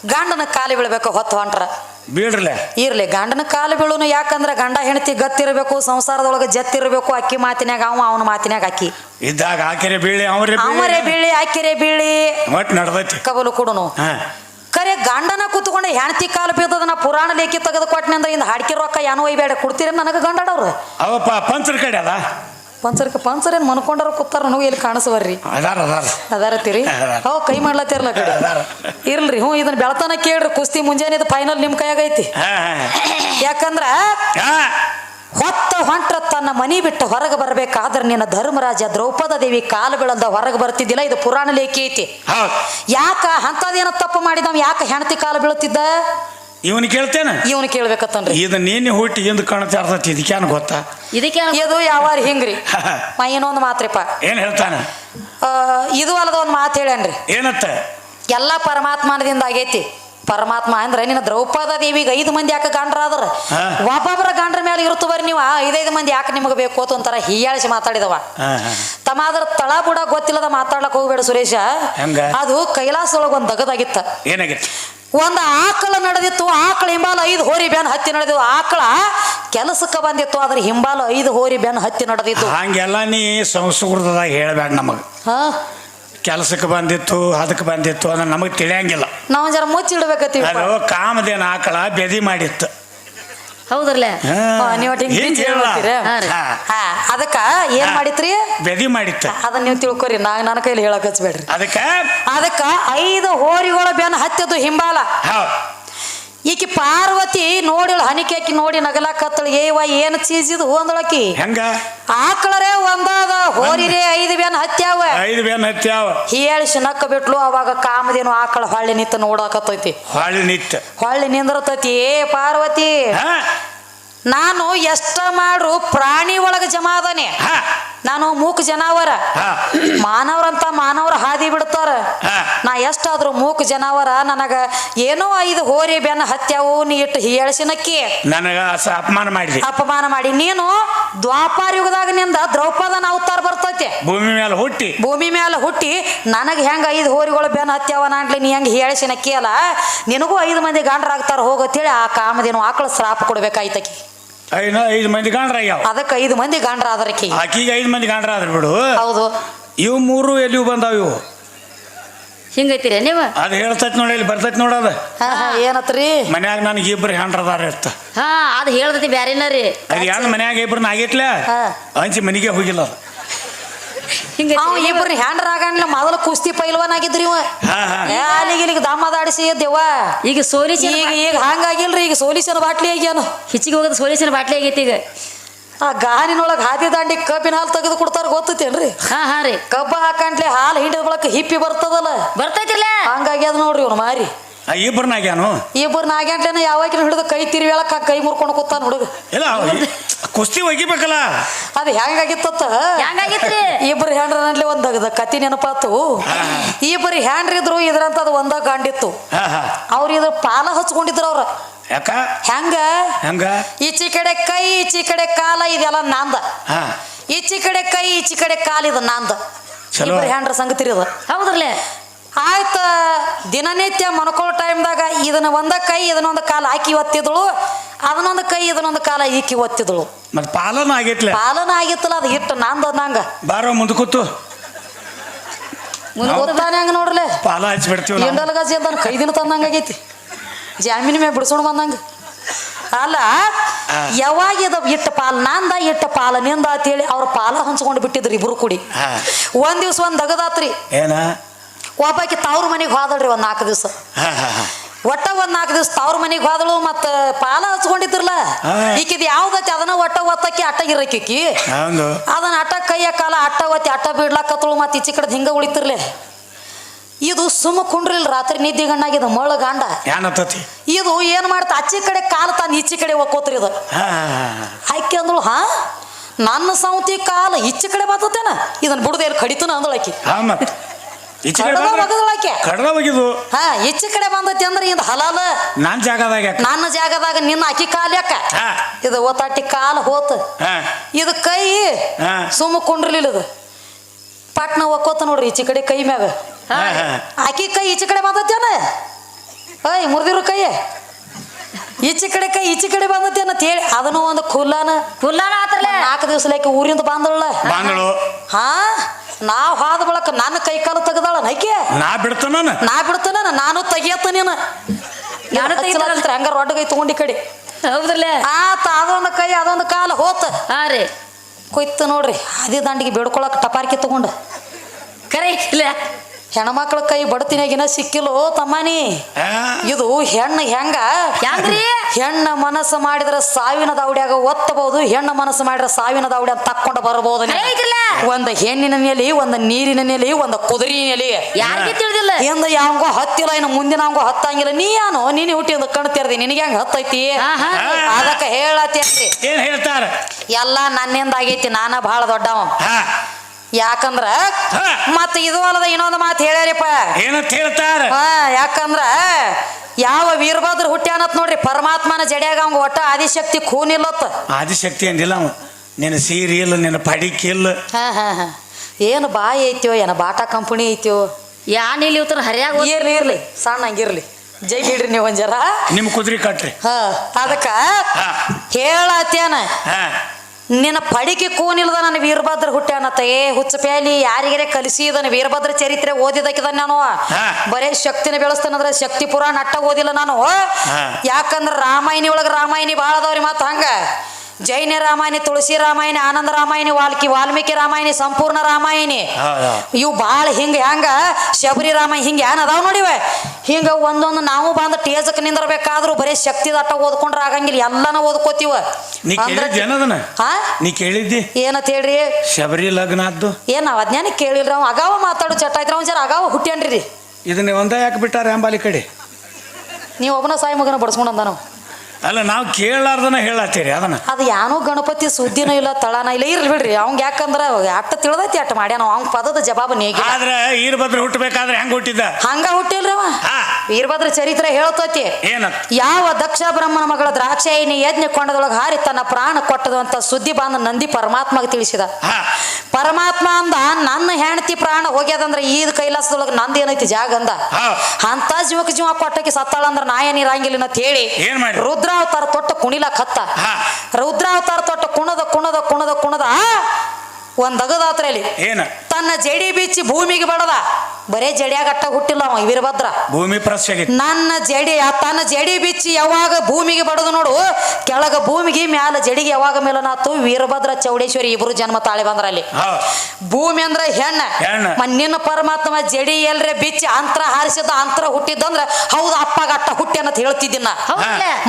Speaker 1: ಗಂಡನ ಕಾಲು ಬೀಳ್ಬೇಕು ಹೊತ್ತು ಹೊಂಟ್ರ?
Speaker 3: ಬೀಳ್ರಲೆ.
Speaker 1: ಇರ್ಲಿ ಗಂಡನ ಕಾಲು ಬೀಳುನು ಯಾಕಂದ್ರ ಗಂಡ ಹೆಂಡತಿ ಗತ್ತಿರ್ಬೇಕು ಸಂಸಾರದೊಳಗೆ ಜತ್ತಿರ್ಬೇಕು ಅಕ್ಕಿ ಮಾತಿನಾಗ ಅವ ಅವನ ಮಾತಿನಾಗ ಅಕ್ಕಿ.
Speaker 3: ಇದ್ದಾಗ ಆಕೆರೆ ಬೀಳಿ ಅವರೇ
Speaker 1: ಅವರೇ ಬೀಳಿ ಆಕೆರೆ ಬೀಳಿ.
Speaker 3: ಒಟ್ಟು ನಡ್ದೈತಿ.
Speaker 1: ಕಬಲು ಕೊಡುನು.
Speaker 3: ಹಾ.
Speaker 1: ಕರೆ ಗಂಡನ ಕೂತ್ಕೊಂಡು ಹೆಣತಿ ಕಾಲು ಬೀಳ್ತದ ನಾ ಪುರಾಣ ಲೇಖಿ ತೆಗೆದು ಕೊಟ್ಟನೆ ಅಂದ್ರೆ ಇಂದ ಹಾಡ್ಕಿ ರೊಕ್ಕ ಏನು ಒಯ್ಬೇಡ ಕೊಡ್ತೀರ ನನಗೆ ಗಂಡಾಡವ್ರು
Speaker 3: ಅವಪ್ಪ ಪಂಚರ್ ಕಡೆ ಅದ.
Speaker 1: ಪಂಚರ್ಕ ಪಂಚರೇನು ಮನ್ಕೊಂಡಾರ ಕೂತಾರ ನನಗೂ ಇಲ್ಲಿ ಕಾಣಿಸ್ವರ್ರಿ.
Speaker 3: ಅದಾರ ಅದಾರ.
Speaker 1: ಅದಾರತ್ತೀರಿ. ಅವ್ ಕೈ ಮಾಡ್ಲತ್ತಿರಲ್ಲ ಕಡೆ
Speaker 3: ಅದಾರ.
Speaker 1: ಇರ್ಲ್ರಿ ಹ್ಞೂ ಇದನ್ನ ಬೆಳತನ ಕೇಳ್ರಿ ಕುಸ್ತಿ ಮುಂಜಾನೆ ಇದು ಫೈನಲ್ ನಿಮ್ ಕೈಯಾಗ ಐತಿ. ಯಾಕಂದ್ರ ಹೊತ್ತ ಹೊಂಟ್ರ ತನ್ನ ಮನಿ ಬಿಟ್ಟು ಹೊರಗೆ ಬರಬೇಕಾದ್ರೆ ನಿನ್ನ ಧರ್ಮರಾಜ ದ್ರೌಪದ ದೇವಿ ಕಾಲು ಬೀಳದ ಹೊರಗೆ ಬರ್ತಿದ್ದಿಲ್ಲ ಇದು ಪುರಾಣ ಲೇಖಿ ಐತಿ. ಯಾಕ ಅಂತದೇನ ತಪ್ಪು ಮಾಡಿದವ್ ಯಾಕ ಹೆಣತಿ ಕಾಲು ಬೀಳುತ್ತಿದ್ದ?
Speaker 3: ಇವನ್ ಕೇಳ್ತೇನೆ.
Speaker 1: ಇವನು ಕೇಳ್ಬೇಕತ್ತನ್ರಿ.
Speaker 3: ಇದು ಏನೇ ಹುಟ್ಟಿ ಎಂದು ಕಾಣ್ತಾರ್ತೈತಿ ಇದಕ್ಕೇನು ಗೊತ್ತಾ?
Speaker 2: ಇದಕ್ಕೆ
Speaker 1: ಇದು ಯಾವಾರ ಹಿಂಗ್ರಿ? ಏನೋ ಒಂದು ಮಾತ್ರಿಪ್ಪ.
Speaker 3: ಏನ್ ಹೇಳ್ತಾನೆ?
Speaker 1: ಆ, ಇದು ಅಲ್ಲದ ಒಂದು ಮಾತು ಹೇಳ್ಯಾನ್ರಿ.
Speaker 3: ಏನತ್ತ?
Speaker 1: ಎಲ್ಲ ಪರಮಾತ್ಮನದಿಂದ ಆಗೈತಿ. ಪರಮಾತ್ಮ ಅಂದ್ರೆ ನಿನ್ನ ದ್ರೌಪದ ದೇವಿಗೆ ಐದು ಮಂದಿ ಯಾಕೆ ಗಂಡ್ರಾದ್ರ
Speaker 3: ಹಾ.
Speaker 1: ಒಬ್ಬೊಬ್ಬರ ಗಂಡ್ರ ಮೇಲೆ ಇರ್ತವರಿ ನೀವು ಆ ಐದೈದು ಮಂದಿ ಯಾಕೆ ನಿಮಗೆ ಬೇಕು ಅಂತ ಒಂಥರ ಹೀಯಾಳಿಸಿ ಮಾತಾಡಿದವ.
Speaker 3: ಹಾ ಹಾ.
Speaker 1: ತಮ್ಮ ಅದ್ರ ತಳ ಬುಡ ಗೊತ್ತಿಲ್ಲದ ಮಾತಾಡ್ಲಕ್ ಹೋಗ್ಬೇಡ ಸುರೇಶ.
Speaker 3: ಹೆಂಗ?
Speaker 1: ಅದು ಕೈಲಾಸದೊಳಗೆ ಒಂದು ದಗದಾಗಿತ್ತ.
Speaker 3: ಏನಾಗಿತ್ತು?
Speaker 1: ಒಂದು ಆಕಳ ನಡೆದಿತ್ತು ಆಕಳ ಹಿಂಬಾಲ ಐದು ಹೋರಿ ಬೆನ್ ಹತ್ತಿ ನಡೆದಿತ್ತು. ಆಕಳ ಕೆಲಸಕ್ಕೆ ಬಂದಿತ್ತು ಅದ್ರ ಹಿಂಬಾಲ ಐದು ಹೋರಿ ಬೆನ್ ಹತ್ತಿ ನಡೆದಿತ್ತು.
Speaker 3: ಹಂಗೆಲ್ಲ ನೀ ಸಂಸ್ಕೃತದಾಗ ಹೇಳ್ಬೇಡ ನಮಗೆ.
Speaker 1: ಹಾ?
Speaker 3: ಕೆಲಸಕ್ಕೆ ಬಂದಿತ್ತು ಅದಕ್ಕೆ ಬಂದಿತ್ತು ಅಂದ್ರೆ ನಮಗೆ ತಿಳಿಯಂಗಿಲ್ಲ.
Speaker 1: ನಾವು ಜರ ಮುಚ್ಚಿಡ್ಬೇಕತ್ತೀವಿ
Speaker 3: ಅದು ಕಾಮದೇನ ಆಕಳ ಬೆದಿ ಮಾಡಿತ್ತು.
Speaker 2: ಹೌದ್ರಲ್ಲ.
Speaker 1: ನೀವು ಹಿಂಗ್. ಹೇಳ್ತೀರಾ? ಅದಕ್ಕ ಏನ್. ಮಾಡಿತ್ರಿ
Speaker 3: ಬೆದಿ ಮಾಡಿತ್ತ
Speaker 1: ಅದನ್ನ ನೀವು ತಿಳ್ಕೊರಿ ನಾ ನನ್ನ ಕೈಲಿ ಹೇಳಕ್ ಹಚ್ಬೇಡ್ರಿ
Speaker 3: ಅದಕ್ಕ
Speaker 1: ಅದಕ್ಕ ಐದು ಹೋರಿಗಳ ಬೆನ್ನ ಹತ್ತಿದ್ದು ಹಿಂಬಾಲ
Speaker 3: ಹೌದು
Speaker 1: ಈಕಿ ಪಾರ್ವತಿ ನೋಡಿ ಹನಿಕೆ ಆಕಿ ನೋಡಿ ನಗಲಾಕತ್ತಳು ಏವ ಏನು ಚೀಸಿದು ಅಂದಳಕಿ.
Speaker 3: ಹೆಂಗ?
Speaker 1: ಆಕಳರೇ ಒಂದಾದ ಹೋರಿರೇ ಐದು ಬೇನ್ ಹತ್ಯಾವ.
Speaker 3: ಐದು ಬೇನ್ ಹತ್ಯಾವ.
Speaker 1: ಹೇಳಿ ಶಿನಕ್ಕ ಬಿಟ್ಲು ಅವಾಗ ಕಾಮದೇನು ಆಕಳ ಹೊಳ್ಳಿ ನಿಂತ ನೋಡಾಕತ್ತೈತಿ.
Speaker 3: ಹೊಳ್ಳಿ ನಿತ್ತ
Speaker 1: ಹೊಳ್ಳಿ ನಿಂದ್ರತೈತಿ. ಏ ಪಾರ್ವತಿ ನಾನು ಎಷ್ಟ ಮಾಡ್ರು ಪ್ರಾಣಿ ಒಳಗ
Speaker 3: ಜಮಾದನೆ
Speaker 1: ನಾನು ಮೂಕ್ ಜನಾವರ. ಮಾನವರಂತ ಮಾನವರ ಹಾದಿ ಬಿಡ್ತಾರ. ನಾ ಎಷ್ಟಾದ್ರೂ ಮೂಕ್ ಜನಾವರ ನನಗ ಏನೋ ಐದು ಹೋರಿ ಬೆನ್ನ ಹತ್ಯಾವು ನೀ ಇಟ್ಟು ಹೀಯಳಿಸಿನಕ್ಕಿ.
Speaker 3: ನನಗ ಅಪಮಾನ ಮಾಡಿ
Speaker 1: ಅಪಮಾನ ಮಾಡಿ. ನೀನು ದ್ವಾಪಾರ ಯುಗದಾಗ ನಿಂದ ದ್ರೌಪದನ ಅವತಾರ ಬರ್ತೈತೆ.
Speaker 3: ಭೂಮಿ ಮೇಲೆ ಹುಟ್ಟಿ.
Speaker 1: ಭೂಮಿ ಮೇಲೆ ಹುಟ್ಟಿ ನನಗೆ ಹೆಂಗ ಐದು ಹೋರಿಗಳು ಬೆನ್ನ ಹತ್ಯಾವ ನಾನ್ಲಿ ನೀ ಹೆಂಗ ಹೇಳಿಸಿನಕ್ಕಿ ಅಲ್ಲ. ನಿನಗೂ ಐದು ಮಂದಿ ಗಾಂಡ್ರಾಗ್ತಾರ ಹೋಗತ್ತೇಳಿ ಆ ಕಾಮದೇನು ಆಕಳ ಶ್ರಾಪ ಕೊಡ್ಬೇಕಾಯ್ತಕಿ.
Speaker 3: ಐದು ಐದು ಮಂದಿ ಗಾಂಡ್ರ ಆಗ್ಯಾವ.
Speaker 1: ಅದಕ್ಕೆ ಐದು ಮಂದಿ ಗಾಂಡ್ರ ಆದರಕ್ಕೆ
Speaker 3: ಆಕಿಗೆ ಐದು ಮಂದಿ ಗಾಂಡ್ರ ಆದ್ರ ಬಿಡು.
Speaker 1: ಹೌದು.
Speaker 3: ಇವು ಮೂರು ಎಲ್ಲಿಯೂ ಬಂದಾವ ಇವು.
Speaker 2: ಹಿಂಗೈತಿರ ನೀವು?
Speaker 3: ಅದು ಹೇಳ್ತೈತಿ ನೋಡಿ ಇಲ್ಲಿ ಬರ್ತೈತಿ ನೋಡದ
Speaker 1: ಏನತ್ರಿ?
Speaker 3: ಮನ್ಯಾಗ ನನಗೆ ಇಬ್ರು ಹೆಂಡ್ರದಾರ ಇರ್ತ.
Speaker 2: ಹಾ ಅದು ಹೇಳ್ತೈತಿ ಬ್ಯಾರಿನ ರೀ.
Speaker 3: ಅದು ಯಾರು ಮನ್ಯಾಗ ಇಬ್ರು ಆಗೈತ್ಲ?
Speaker 1: ಹಾ.
Speaker 3: ಹಂಚಿ ಮನೆಗೆ ಹೋಗಿಲ್ಲ ಅದು.
Speaker 1: ಅವ
Speaker 2: ಹಿಂಗೈತಿ
Speaker 1: ಇಬ್ರು ಹ್ಯಾಂಡ್ರ ಮೊದಲು ಕುಸ್ತಿ ಪೈಲ್ವಾನ್ ಆಗಿದ್ರಿ ಇವ.
Speaker 3: ಹಾ ಹಾ.
Speaker 1: ಏ, ಅಲ್ಲಿಗೆ ಇಲ್ಲಿಗೆ ದಮ್ಮದಾಡಿಸಿ ದೇವ
Speaker 2: ಈಗ ಸೋಲಿಸ
Speaker 1: ಈಗ ಈಗ ಹಂಗಾಗಿಲ್ರಿ ಈಗ ಸೋಲಿಸನ ಬಾಟ್ಲಿ ಆಗ್ಯಾನ.
Speaker 2: ಹಿಚ್ಚಿಗೆ ಹೋಗೋದು ಸೋಲಿಸಿನ ಬಾಟ್ಲಿ ಆಗೈತಿ ಈಗ.
Speaker 1: ಆ ಗಾನಿನೊಳಗೆ ಹಾದಿ ದಾಂಡಿ ಕಬ್ಬಿನ ಹಾಲು ತೆಗೆದು ಕೊಡ್ತಾರ ಗೊತ್ತೈತೇನ್ರಿ?
Speaker 2: ಹಾ ಹಾ ರೀ.
Speaker 1: ಕಬ್ಬ ಹಾಕಂಡ್ಲೆ ಹಾಲು ಹಿಂಡಿದ ಬಳಕ ಹಿಪ್ಪಿ ಬರ್ತದಲ್ಲ?
Speaker 2: ಬರ್ತೈತಿಲ್ಲ
Speaker 1: ಹಂಗಾಗಿ ಅದ ನೋಡ್ರಿ ಇವ್ನು ಮಾರಿ.
Speaker 3: ಆಗ್ಯಾನು?
Speaker 1: ಇಬ್ಬರು ನಾಗ್ಯಾಂಟ್ಲೆನ ಯಾವಾಗಿನ ಹಿಡಿದು ಕೈ ತಿರುವೇಳಕ್ ಕೈ ಮುರ್ಕೊಂಡು ಕೂತಾನ ಹುಡುಗ.
Speaker 3: ಇಲ್ಲ ಅವ ಕುಸ್ತಿ ಒಗಿಬೇಕಲ್ಲ?
Speaker 1: ಅದು ಹೆಂಗಾಗಿತ್ತ
Speaker 2: ಹೆಂಗಾಗಿತ್ರಿ
Speaker 1: ಇಬ್ರು ಹ್ಯಾಂಡ್ರನಲ್ಲಿ ಒಂದಾಗ ಕತಿ ನೆನಪಾತು. ಇಬ್ರು ಹ್ಯಾಂಡ್ರ ಇದ್ರು ಇದ್ರಂತ ಅದು ಒಂದ ಗಾಂಡಿತ್ತು. ಅವ್ರ ಇದ್ರ ಪಾಲ ಹಚ್ಕೊಂಡಿದ್ರು ಅವ್ರ.
Speaker 3: ಯಾಕ?
Speaker 1: ಹೆಂಗ?
Speaker 3: ಹೆಂಗ?
Speaker 1: ಈಚಿ ಕಡೆ ಕೈ ಈಚಿ ಕಡೆ ಕಾಲ ಇದೆಲ್ಲ ನಾಂದ.
Speaker 3: ಹಾ.
Speaker 1: ಈಚಿ ಕಡೆ ಕೈ ಈಚಿ ಕಡೆ ಕಾಲ ಇದು ನಾಂದ.
Speaker 3: ಚಲೋ.
Speaker 1: ಇಬ್ರು ಹ್ಯಾಂಡ್ರ ಸಂಗತಿ ಇದು
Speaker 2: ಹೌದ್ರಲ್ಲೇ?
Speaker 1: ಆಯ್ತ ದಿನನಿತ್ಯ ಮನ್ಕೊಳ್ಳೋ ಟೈಮ್ದಾಗ ಇದನ್ನ ಒಂದ ಕೈ ಇದನ್ನ ಒಂದು ಕಾಲು ಹಾಕಿ ಒತ್ತಿದಳು. ಅದನ್ನೊಂದು ಕೈ ಇದನ್ನೊಂದು ಕಾಲ ಈಕಿ ಒತ್ತಿದಳು.
Speaker 3: ಮತ್ತೆ ಪಾಲನ ಆಗಿತ್ತು
Speaker 1: ಪಾಲನ ಆಗಿತ್ತಲ್ಲ ಅದು ಹಿಟ್ಟು ನಂದು ನಂಗ
Speaker 3: ಬಾರ ಮುಂದೆ ಕೂತು.
Speaker 2: ಮುಂದೆ
Speaker 1: ಗೊತ್ತಾನೆ ಹಂಗ ನೋಡ್ಲೆ.
Speaker 3: ಪಾಲ ಹಚ್ಬಿಡ್ತೀವಿ
Speaker 1: ಎಂಡಲ್ ಗಜಿ ಅಂತ ಕೈ ದಿನ ತಂದಂಗ ಆಗೈತಿ. ಜಾಮೀನ್ ಮೇಲೆ ಬಿಡಿಸೋಣ ಬಂದಂಗ ಅಲ್ಲ ಯಾವಾಗ ಇದ ಇಟ್ಟ ಪಾಲ್ ನಂದ ಇಟ್ಟ ಪಾಲ ನಿಂದ ಅಂತೇಳಿ ಅವ್ರ ಪಾಲ ಹಂಚ್ಕೊಂಡು ಬಿಟ್ಟಿದ್ರಿ ಇಬ್ರು ಕೂಡಿ. ಒಂದ್ ದಿವ್ಸ ಒಂದ್ ದಗದಾತ್ರಿ
Speaker 3: ಏನ?
Speaker 1: ಒಬ್ಬಾಕಿ ತವ್ರ ಮನೆಗೆ ಹೋದಳ್ರಿ ಒಂದ್ ನಾಲ್ಕು ದಿವ್ಸ. ಒಟ್ಟ ಒಂದ್ ನಾಲ್ಕು ದಿವಸ ತವ್ರ ಮನೆಗೆ ಹೋದಳು ಮತ್ತ ಪಾಲ ಹಚ್ಕೊಂಡಿದ್ರಲ್ಲ. ಈಕಿದ್ ಯಾವ್ದೈತಿ ಅದನ್ನ ಒಟ್ಟ ಒತ್ತಕ್ಕಿ ಅಟ್ಟ ಅದನ್ನ ಅಟ್ಟ ಕೈಯ ಕಾಲ ಅಟ್ಟ ಒತ್ತಿ ಅಟ್ಟ ಬಿಡ್ಲಾಕತ್ತಳು ಮತ್ತೆ ಈಚೆ ಕಡೆ ಹಿಂಗ ಉಳಿತಿರ್ಲೆ. ಇದು ಸುಮ್ಮ ಕುಂಡ್ರಿಲ್ ರಾತ್ರಿ ನಿದ್ದೆ ಗಣ್ಣಾಗಿದ ಮೊಳ ಗಾಂಡ. ಇದು ಏನ್ ಮಾಡ್ತ? ಅಚ್ಚಿ ಕಡೆ ಕಾಲ ತಾನು ಈಚೆ ಕಡೆ ಒಕ್ಕೋತ್ರಿ ಇದು.
Speaker 3: ಹಾಕಿ ಅಂದ್ರು ಹಾ.
Speaker 1: ಆಕೆ ಅಂದಳು ಹಾ? ನನ್ನ ಸೌತಿ ಕಾಲ ಈಚೆ ಕಡೆ ಬರ್ತತೇನ? ಇದನ್ನ ಬಿಡದೆ ಕಡಿತನ ಅಂದಳು ಆಕಿ
Speaker 3: ಈಚೆ ಕಡೆ ಬಂದ್ರೆ- ಒಗಿದು.
Speaker 1: ಹಾ ಕಡೆ ಬಂದೈತಿ ಅಂದ್ರೆ ಇದು ಹಲಾಲ.
Speaker 3: ನಾನ್ ಜಾಗದಾಗ ಯಾಕ?
Speaker 1: ನನ್ನ ಜಾಗದಾಗ ನಿನ್ನ ಅಕ್ಕಿ ಕಾಲ ಯಾಕ?
Speaker 3: ಹಾ.
Speaker 1: ಇದು ಒತ್ತಾಟಿ ಕಾಲ ಹೋತ.
Speaker 3: ಹಾ.
Speaker 1: ಇದು ಕೈ
Speaker 3: ಹಾ.
Speaker 1: ಸುಮ್ಮ ಕುಂಡ್ರಲಿಲ್ಲ ಇದು ಪಟ್ನ ಒಕ್ಕೋತ ನೋಡ್ರಿ ಈಚೆ ಕಡೆ ಕೈ ಮ್ಯಾಗ.
Speaker 3: ಹಾ ಹಾ.
Speaker 1: ಆಕಿ ಕೈ ಈಚೆ ಕಡೆ ಬಂದತ್ತೇನ ಓಯ್ ಮುರಿದಿರು ಕೈ. ಈಚೆ ಕಡೆ ಕೈ ಈಚೆ ಕಡೆ ಬಂದತ್ತೇನ ಅಂತ ಹೇಳಿ. ಅದನ್ನು ಒಂದು ಖುಲ್ಲಾನ
Speaker 2: ಕುಲ್ಲಾನ ಆತ್ರಲ್ಲ
Speaker 1: ನಾಲ್ಕು ದಿವಸ ಊರಿಂದ ಬಂದಳ
Speaker 3: ಬಾಂದಳು.
Speaker 1: ಹಾ. ನಾವ್ ಹಾದ ಬಳಕ ನನ್ನ ಕೈ ಕಾಲು ತೆಗದಾಳ ನೈಕೆ
Speaker 3: ನಾ ಬಿಡ್ತಾನ
Speaker 1: ನಾ ಬಿಡ್ತಾನ ನಾನು ತೆಗಿಯತ್ತ ನೀನು.
Speaker 2: ನಾನು ತೆಗಿತಾನಂತ.
Speaker 1: ಹಂಗ ರೊಡ್ಡ ಕೈ ತಗೊಂಡಿ ಕಡೆ.
Speaker 2: ಹೌದ್ರಲ್ಲ?
Speaker 1: ಆತ ಅದೊಂದು ಕೈ ಅದೊಂದು ಕಾಲ ಹೋತ.
Speaker 2: ಹಾ ರೀ.
Speaker 1: ಕೊಯ್ತು ನೋಡ್ರಿ ಅದೇ ದಂಡಿಗೆ ಬೇಡ್ಕೊಳಕ್ ಟಪಾರ್ಕಿ ತಗೊಂಡು.
Speaker 2: ಕರೆ ಇಲ್ಲ.
Speaker 1: ಹೆಣ್ಮಕ್ಳ ಕೈ ಬಡತಿನಾಗಿನ ಸಿಕ್ಕಿಲ್ಲೋ ತಮ್ಮನಿ? ಇದು ಹೆಣ್ಣು ಹೆಂಗ?
Speaker 2: ಹೆಂಗ್ರಿ?
Speaker 1: ಹೆಣ್ಣ ಮನಸ್ಸು ಮಾಡಿದ್ರೆ ಸಾವಿನ ದೌಡ್ಯಾಗ ಒತ್ತಬಹುದು ಹೆಣ್ಣ ಮನಸ್ಸು ಮಾಡಿದ್ರೆ ಸಾವಿನ ದೌಡ್ಯ ತಕ್ಕೊಂಡು ಬರಬಹುದು ಒಂದು ಹೆಣ್ಣಿನ ನೆಲೆ ಒಂದು ನೀರಿನ ನೆಲೆ ಒಂದು ಕುದುರೆ ನೆಲೆ.
Speaker 2: ಯಾರಿಗೆ ತಿಳಿದಿಲ್ಲ?
Speaker 1: ಎಂದ ಯಾವಂಗೋ ಹತ್ತಿಲ್ಲ ಇನ್ನು ಮುಂದಿನ ಅವಂಗೋ ಹತ್ತಂಗಿಲ್ಲ. ನೀ ಯಾನು? ನೀನು ಹುಟ್ಟಿಂದ ಕಣ್ ಕಣ್ತಿರ್ದಿ ನಿನಗೆ ಹೆಂಗ ಹತ್ತೈತಿ. ಅದಕ್ಕೆ ಹೇಳತ್ತಿ
Speaker 3: ಏನ್ ಹೇಳ್ತಾರ?
Speaker 1: ಎಲ್ಲ ನನ್ನಿಂದ ಆಗೈತಿ ನಾನ ಬಹಳ ದೊಡ್ಡವ.
Speaker 3: ಹಾ.
Speaker 1: ಯಾಕಂದ್ರ
Speaker 3: ಮತ್ತೆ
Speaker 1: ಮತ್ತ ಇದು ಅಲ್ಲದ ಇನ್ನೊಂದು ಮಾತು ಹೇಳ್ಯಾರಿಪ್ಪ.
Speaker 3: ಏನಂತ ಹೇಳ್ತಾರ?
Speaker 1: ಹಾ ಯಾಕಂದ್ರ ಯಾವ ವೀರಭದ್ರ ಹುಟ್ಟ್ಯಾನತ್ ನೋಡ್ರಿ ಪರಮಾತ್ಮನ ಜಡ್ಯಾಗ ಅವಂಗ ಒಟ್ಟ ಆದಿಶಕ್ತಿ ಖೂನಿಲ್ಲತ್ತ
Speaker 3: ಆದಿಶಕ್ತಿ ಅಂದಿಲ್ಲ ಅವ. ನಿನ್ನ ಸೀರೆ ಇಲ್ಲ ನಿನ್ನ ಪಡಿಕೆ ಇಲ್ಲ.
Speaker 1: ಹಾ ಹಾ ಹಾ. ಏನು ಬಾಯಿ ಐತ್ಯೋ ಏನ ಬಾಟಾ ಕಂಪನಿ ಐತ್ಯೋ?
Speaker 2: ಯಾನ್ ಇಲ್ಲಿ ಉತ್ತರ ಹರಿಯಾಗ
Speaker 1: ಇರ್ಲಿ ಇರ್ಲಿ ಸಣ್ಣ ಹಂಗಿರ್ಲಿ ಜೈ ಬಿಡ್ರಿ ನೀವು ಒಂದ್ ಜರ.
Speaker 3: ನಿಮ್ಮ ಕುದ್ರಿ ಕಟ್ರಿ.
Speaker 1: ಹ ಅದಕ್ಕ
Speaker 3: ಹಾ.
Speaker 1: ಹೇಳತ್ತೇನ
Speaker 3: ಹಾ.
Speaker 1: ನಿನ್ನ ಪಡಿಕೆ ಕೂನಿಲ್ದ ನನ್ನ ವೀರಭದ್ರ ಹುಟ್ಟ್ಯಾನತ್ತ ಏ ಹುಚ್ಚ ಪ್ಯಾಲಿ ಯಾರಿಗರೆ ಇದನ್ನ ವೀರಭದ್ರ ಚರಿತ್ರೆ ಓದಿದಕ್ಕಿದ ನಾನು. ಬರೇ ಶಕ್ತಿನ ಬೆಳೆಸ್ತಾನಂದ್ರ ಶಕ್ತಿ ಪುರಾಣ ಅಟ್ಟ ಓದಿಲ್ಲ ನಾನು. ಯಾಕಂದ್ರ ರಾಮಾಯಣಿ ಒಳಗ ರಾಮಾಯಣಿ ಭಾಳ ಅದಾವ್ರಿ ಮತ್ತ ಹಂಗ. ಜೈನ ರಾಮಾಯಣಿ ತುಳಸಿ ರಾಮಾಯಣಿ ಆನಂದ ರಾಮಾಯಣಿ ವಾಲ್ಕಿ ವಾಲ್ಮೀಕಿ ರಾಮಾಯಣಿ ಸಂಪೂರ್ಣ ರಾಮಾಯಣಿ. ಇವು ಭಾಳ ಹಿಂಗ ಹೆಂಗ ಶಬರಿ ರಾಮಾಯಣ ಹಿಂಗ ಏನ್ ಅದಾವ್ ನೋಡಿವೆ ಹಿಂಗ ಒಂದೊಂದು ನಾವು ಬಂದ ಟೇಜಕ್ ನಿಂದ್ರಬೇಕಾದ್ರೂ ಬರೀ ಶಕ್ತಿ ದಟ್ಟ ಓದ್ಕೊಂಡ್ರ ಆಗಂಗಿಲ್ಲ ಎಲ್ಲಾನು ಓದ್ಕೋತೀವ.
Speaker 3: ನೀ ಕೇಳಿದ್ದಿ ಏನದನ್ನ
Speaker 1: ಹಾ
Speaker 3: ನೀ ಕೇಳಿದ್ದಿ?
Speaker 1: ಏನಂತ ಹೇಳ್ರಿ?
Speaker 3: ಶಬರಿ ಲಗ್ನದ್ದು
Speaker 1: ಏನ್ ನಾವ್ ಕೇಳಿಲ್ರಿ ಅವ್? ಅಗಾವ ಮಾತಾಡು ಚಟ ಐತ್ರ ಅವ್ನ ಜರ ಅಗಾವ ಹುಟ್ಟ್ಯಾನ್ರಿ.
Speaker 3: ಇದನ್ನ ಒಂದ ಯಾಕೆ ಬಿಟ್ಟಾರ ಅಂಬಾಲಿ ಕಡೆ?
Speaker 1: ನೀವು ಒಬ್ಬನ ಸಾಯಿ ಮಗನ ಬಡ್ಸ್ಕೊಂಡ ನಾವು
Speaker 3: ಅಲ್ಲ ನಾವು ಕೇಳಾರ್ದನ ಹೇಳತ್ತೀರಿ ಅದನ್ನ.
Speaker 1: ಅದು ಯಾನೋ ಗಣಪತಿ ಸುದ್ದಿನೂ ಇಲ್ಲ ತಳನ ಇಲ್ಲ ಇರ್ಲಿ ಬಿಡ್ರಿ. ಅವ್ನ್ ಯಾಕಂದ್ರ ಅಟ್ಟ ತಿಳ್ದೈತಿ ಅಟ್ಟ ಮಾಡ್ಯಾನ ಅವ್ನ ಪದದ ಜವಾಬು ನೇಗಿ
Speaker 3: ಆದ್ರೆ ವೀರಭದ್ರ ಹುಟ್ಟಬೇಕಾದ್ರೆ ಹೆಂಗ್ ಹುಟ್ಟಿದ್ದ?
Speaker 1: ಹಂಗ ಹುಟ್ಟಿಲ್ರವ
Speaker 3: ಹಾ.
Speaker 1: ವೀರಭದ್ರ ಚರಿತ್ರೆ ಹೇಳ್ತೈತಿ.
Speaker 3: ಏನ?
Speaker 1: ಯಾವ ದಕ್ಷ ಬ್ರಹ್ಮನ ಮಗಳ ದ್ರಾಕ್ಷಾಯಿನಿ ಯಜ್ಞ ಕೊಂಡದೊಳಗ ಹಾರಿ ತನ್ನ ಪ್ರಾಣ ಕೊಟ್ಟದು ಅಂತ ಸುದ್ದಿ ಬಾಂಧ ನಂದಿ ಪರಮಾತ್ಮಗೆ ತಿಳಿಸಿದ. ಪರಮಾತ್ಮ ಅಂದ ನನ್ನ ಹೆಂಡತಿ ಪ್ರಾಣ ಹೋಗ್ಯದಂದ್ರ ಈದ್ ಕೈಲಾಸದೊಳಗೆ ನಂದಿ ಏನೈತಿ ಜಾಗ ಅಂದ. ಅಂತ ಜೀವಕ್ಕೆ ಜೀವ ಕೊಟ್ಟಕ್ಕೆ ಸತ್ತಾಳಂದ್ರ ನಾ ಏನ್ ಇರಂಗಿಲ್ಲ ಅಂತ ಹೇಳಿ
Speaker 3: ರುದ್ರ?
Speaker 1: ರುದ್ರಾವತಾರ ತೊಟ್ಟ ಕುಣಿಲಕ್ ಹತ್ತ. ರುದ್ರಾವತಾರ ತೊಟ್ಟ ಕುಣದ ಕುಣದ ಕುಣದ ಕುಣದ ಒಂದ್ ಅಗದಾತ್ರಲ್ಲಿ
Speaker 3: ಏನ?
Speaker 1: ತನ್ನ ಜಡಿ ಬಿಚ್ಚಿ ಭೂಮಿಗೆ ಬಡದ. ಬರೇ ಜಡಿಯಾಗಟ್ಟ ಹುಟ್ಟಿಲ್ಲ ಅವ ವೀರಭದ್ರ
Speaker 3: ಭೂಮಿ ಪ್ರಶ್ನೆ
Speaker 1: ನನ್ನ ಜಡಿ ತನ್ನ ಜಡಿ ಬಿಚ್ಚಿ ಯಾವಾಗ ಭೂಮಿಗೆ ಬಡದು ನೋಡು. ಕೆಳಗ ಭೂಮಿಗೆ ಮ್ಯಾಲ ಜಡಿಗೆ ಯಾವಾಗ ಮೇಲನಾತು? ವೀರಭದ್ರ ಚೌಡೇಶ್ವರಿ ಇಬ್ರು ಜನ್ಮ ತಾಳೆ ಬಂದ್ರ ಅಲ್ಲಿ.
Speaker 3: ಹೌದು
Speaker 1: ಭೂಮಿ ಅಂದ್ರ ಹೆಣ್ಣ. ನಿನ್ನ ಪರಮಾತ್ಮ ಜಡಿ ಎಲ್ರೆ ಬಿಚ್ಚಿ ಅಂತರ ಹಾರಿಸಿದ ಅಂತರ ಹುಟ್ಟಿದ್ದಂದ್ರ ಹೌದು ಅಪ್ಪಗಟ್ಟ ಹುಟ್ಟಿ ಅನ್ನತ್ ಹೇಳ್ತಿದ್ದಿನ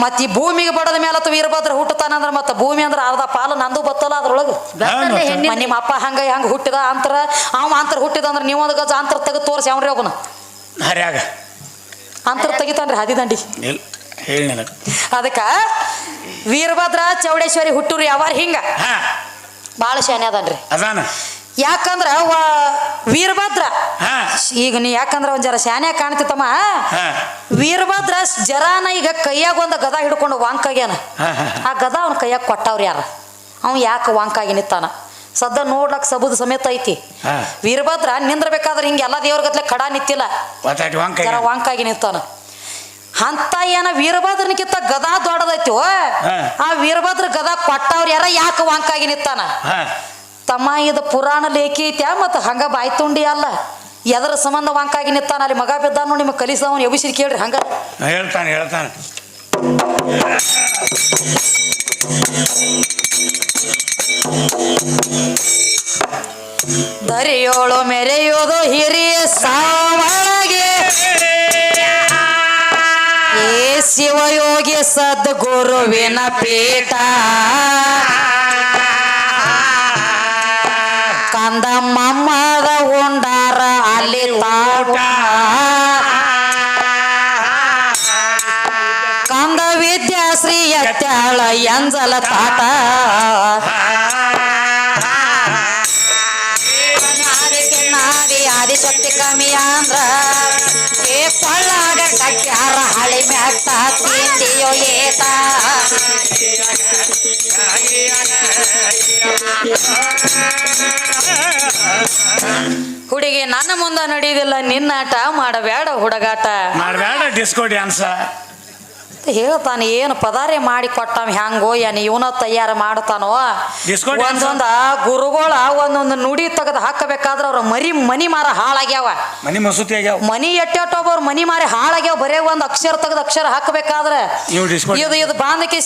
Speaker 1: ಮತ್ ಈ ಭೂಮಿಗೆ ಬಡದ ಮೇಲತ್ತು ವೀರಭದ್ರ ಹುಟ್ಟತಾನಂದ್ರ ಮತ್ತ ಭೂಮಿ ಅಂದ್ರ ಅರ್ಧ ಪಾಲು ನಂದು ಬತ್ತಲ್ಲ ಅದ್ರೊಳಗ. ನಿಮ್ಮ ಅಪ್ಪ ಹಂಗ ಹಂಗ ಹುಟ್ಟಿದ ಅಂತರ? ಅವ ಅಂತರ ಹುಟ್ಟಿದ ಅಂದ್ರ ನೀವೊಂದು ಗಜ ಅಂತರ ತೆಗೆದು ತೋರಿಸಿ ಅವನ್ರಿ ಅವನ.
Speaker 3: ಹರ್ಯಾಗ.
Speaker 1: ಅಂತರ ತೆಗಿತಾನ್ರಿ ಹದಿದಂಡಿ
Speaker 3: ಇಲ್ಲ ಹೇಳಿ ನನಗೆ.
Speaker 1: ಅದಕ್ಕ ವೀರಭದ್ರ ಚೌಡೇಶ್ವರಿ ಹುಟ್ಟೂರು ಯಾವಾರ ಹಿಂಗ?
Speaker 3: ಹಾ.
Speaker 1: ಶಾನೆ ಅದನ್ರಿ.
Speaker 3: ಅದಾನ.
Speaker 1: ಯಾಕಂದ್ರ ವೀರಭದ್ರ
Speaker 3: ಹಾ.
Speaker 1: ಈಗ ನೀ ಯಾಕಂದ್ರ ಒಂದ್ ಜರ ಶಾನೆ ಕಾಣ್ತಿತ್ತಮ್ಮ?
Speaker 3: ಹಾ.
Speaker 1: ವೀರಭದ್ರ ಜರಾನ ಈಗ ಕೈಯಾಗ ಒಂದ ಗದಾ ಹಿಡ್ಕೊಂಡು ವಾಂಕಾಗ್ಯಾನ.
Speaker 3: ಹಾ ಹಾ
Speaker 1: ಆ ಗದಾ ಅವನ ಕೈಯಾಗ ಕೊಟ್ಟವ್ರಿ ಯಾರ? ಅವ್ ಯಾಕೆ ವಾಂಕಾಗಿ ನಿತ್ತಾನ ಸದ್ದ ನೋಡ್ಲಕ್ ಸಬುದ ಸಮೇತ ಐತಿ.
Speaker 3: ಹಾ.
Speaker 1: ವೀರಭದ್ರ ನಿಂದ್ರಬೇಕಾದ್ರೆ ಹಿಂಗೆ ಎಲ್ಲ ದೇವ್ರ ಗತ್ಲೆ ಕಡ ನಿತ್ತಿಲ್ಲ.
Speaker 3: ವಾಂಕ
Speaker 1: ಜರ ವಾಂಕಾಗಿ ನಿಂತಾನ. ಅಂತ ಏನ ವೀರಭದ್ರನಿಗಿಂತ ಗದಾ ದೊಡ್ಡದೈತಿ ಓ.
Speaker 3: ಹಾ.
Speaker 1: ಆ ವೀರಭದ್ರ ಗದಾ ಕೊಟ್ಟವ್ರ ಯಾರ ಯಾಕೆ ವಾಂಕಾಗಿ ನಿಂತಾನ?
Speaker 3: ಹಾ.
Speaker 1: ತಮ್ಮ ಇದು ಪುರಾಣ ಲೇಖಿ ಐತ್ಯಾ ಮತ್ತು ಹಂಗ ಬಾಯಿ ತುಂಡಿ ಅಲ್ಲ. ಎದರ ಸಂಬಂಧ ವಾಂಕಾಗಿ ನಿಂತಾನ? ಅಲ್ಲಿ ಮಗ ಬಿದ್ದಾನು ನಿಮಗೆ ಕಲಿಸವನು ಎಬಿಸಿ ಕೇಳ್ರಿ ಹಂಗ.
Speaker 3: ಹೇಳ್ತಾನೆ ಹೇಳ್ತಾನೆ.
Speaker 1: ದರಿಯೋಳು ಮೆರೆಯೋದು ಹಿರಿಯ ಸಾವಳಗೆ. ಏ ಶಿವಯೋಗಿ ಸದ್ಗುರುವಿನ ಪೀಠ. ಕಂದಮ್ಮದ ಉಂಡಾರ ಅಲ್ಲಿ ತಾಟ ಕಂದ ವಿದ್ಯಾಶ್ರೀ ಎತ್ತಾಳ ಎಂಜಲ ನಾಡಿಗೆ ನಾಡಿ ಆದಿಶಕ್ತಿ ಕಮ್ಮಿ ಅಂದ್ರ ಏ ಪಳ್ಳಾಗ ಕಟ್ಟ್ಯಾರ ಹಳಿ ಮ್ಯಾಕ್ತ ತಿಂದಿಯೋ ಏತ. ಹುಡುಗಿ, ನನ್ನ ಮುಂದ ನಡೀದಿಲ್ಲ ನಿನ್ನಾಟ ಮಾಡಬೇಡ ಹುಡುಗಾಟ.
Speaker 3: ಮಾಡಬೇಡ ಡಿಸ್ಕೋ ಡ್ಯಾನ್ಸ.
Speaker 1: ಹೇಳ್ತಾನೆ ಏನು ಪದಾರೆ ಮಾಡಿ ಕೊಟ್ಟಾವ ಹ್ಯಾಂಗೋ? ಏನ್ ಇವನ ತಯಾರು ಮಾಡ್ತಾನೋ? ಒಂದೊಂದ ಗುರುಗಳ ಒಂದೊಂದು ನುಡಿ ತೆಗೆದು ಹಾಕಬೇಕಾದ್ರೆ ಅವ್ರ ಮರಿ ಮನಿ ಮಾರ ಹಾಳಾಗ್ಯಾವ.
Speaker 3: ಮನಿ ಮಸೂತಿ ಆಗ್ಯಾವ.
Speaker 1: ಮನಿ ಎಟ್ಟೆಟ್ಟೊಬ್ಬರು ಮನಿ ಮಾರಿ ಹಾಳಾಗ್ಯಾವ. ಬರೇ ಒಂದ್ ಅಕ್ಷರ ತೆಗೆದು ಅಕ್ಷರ ಹಾಕಬೇಕಾದ್ರೆ
Speaker 3: ಇದು
Speaker 1: ಇದು ಇದು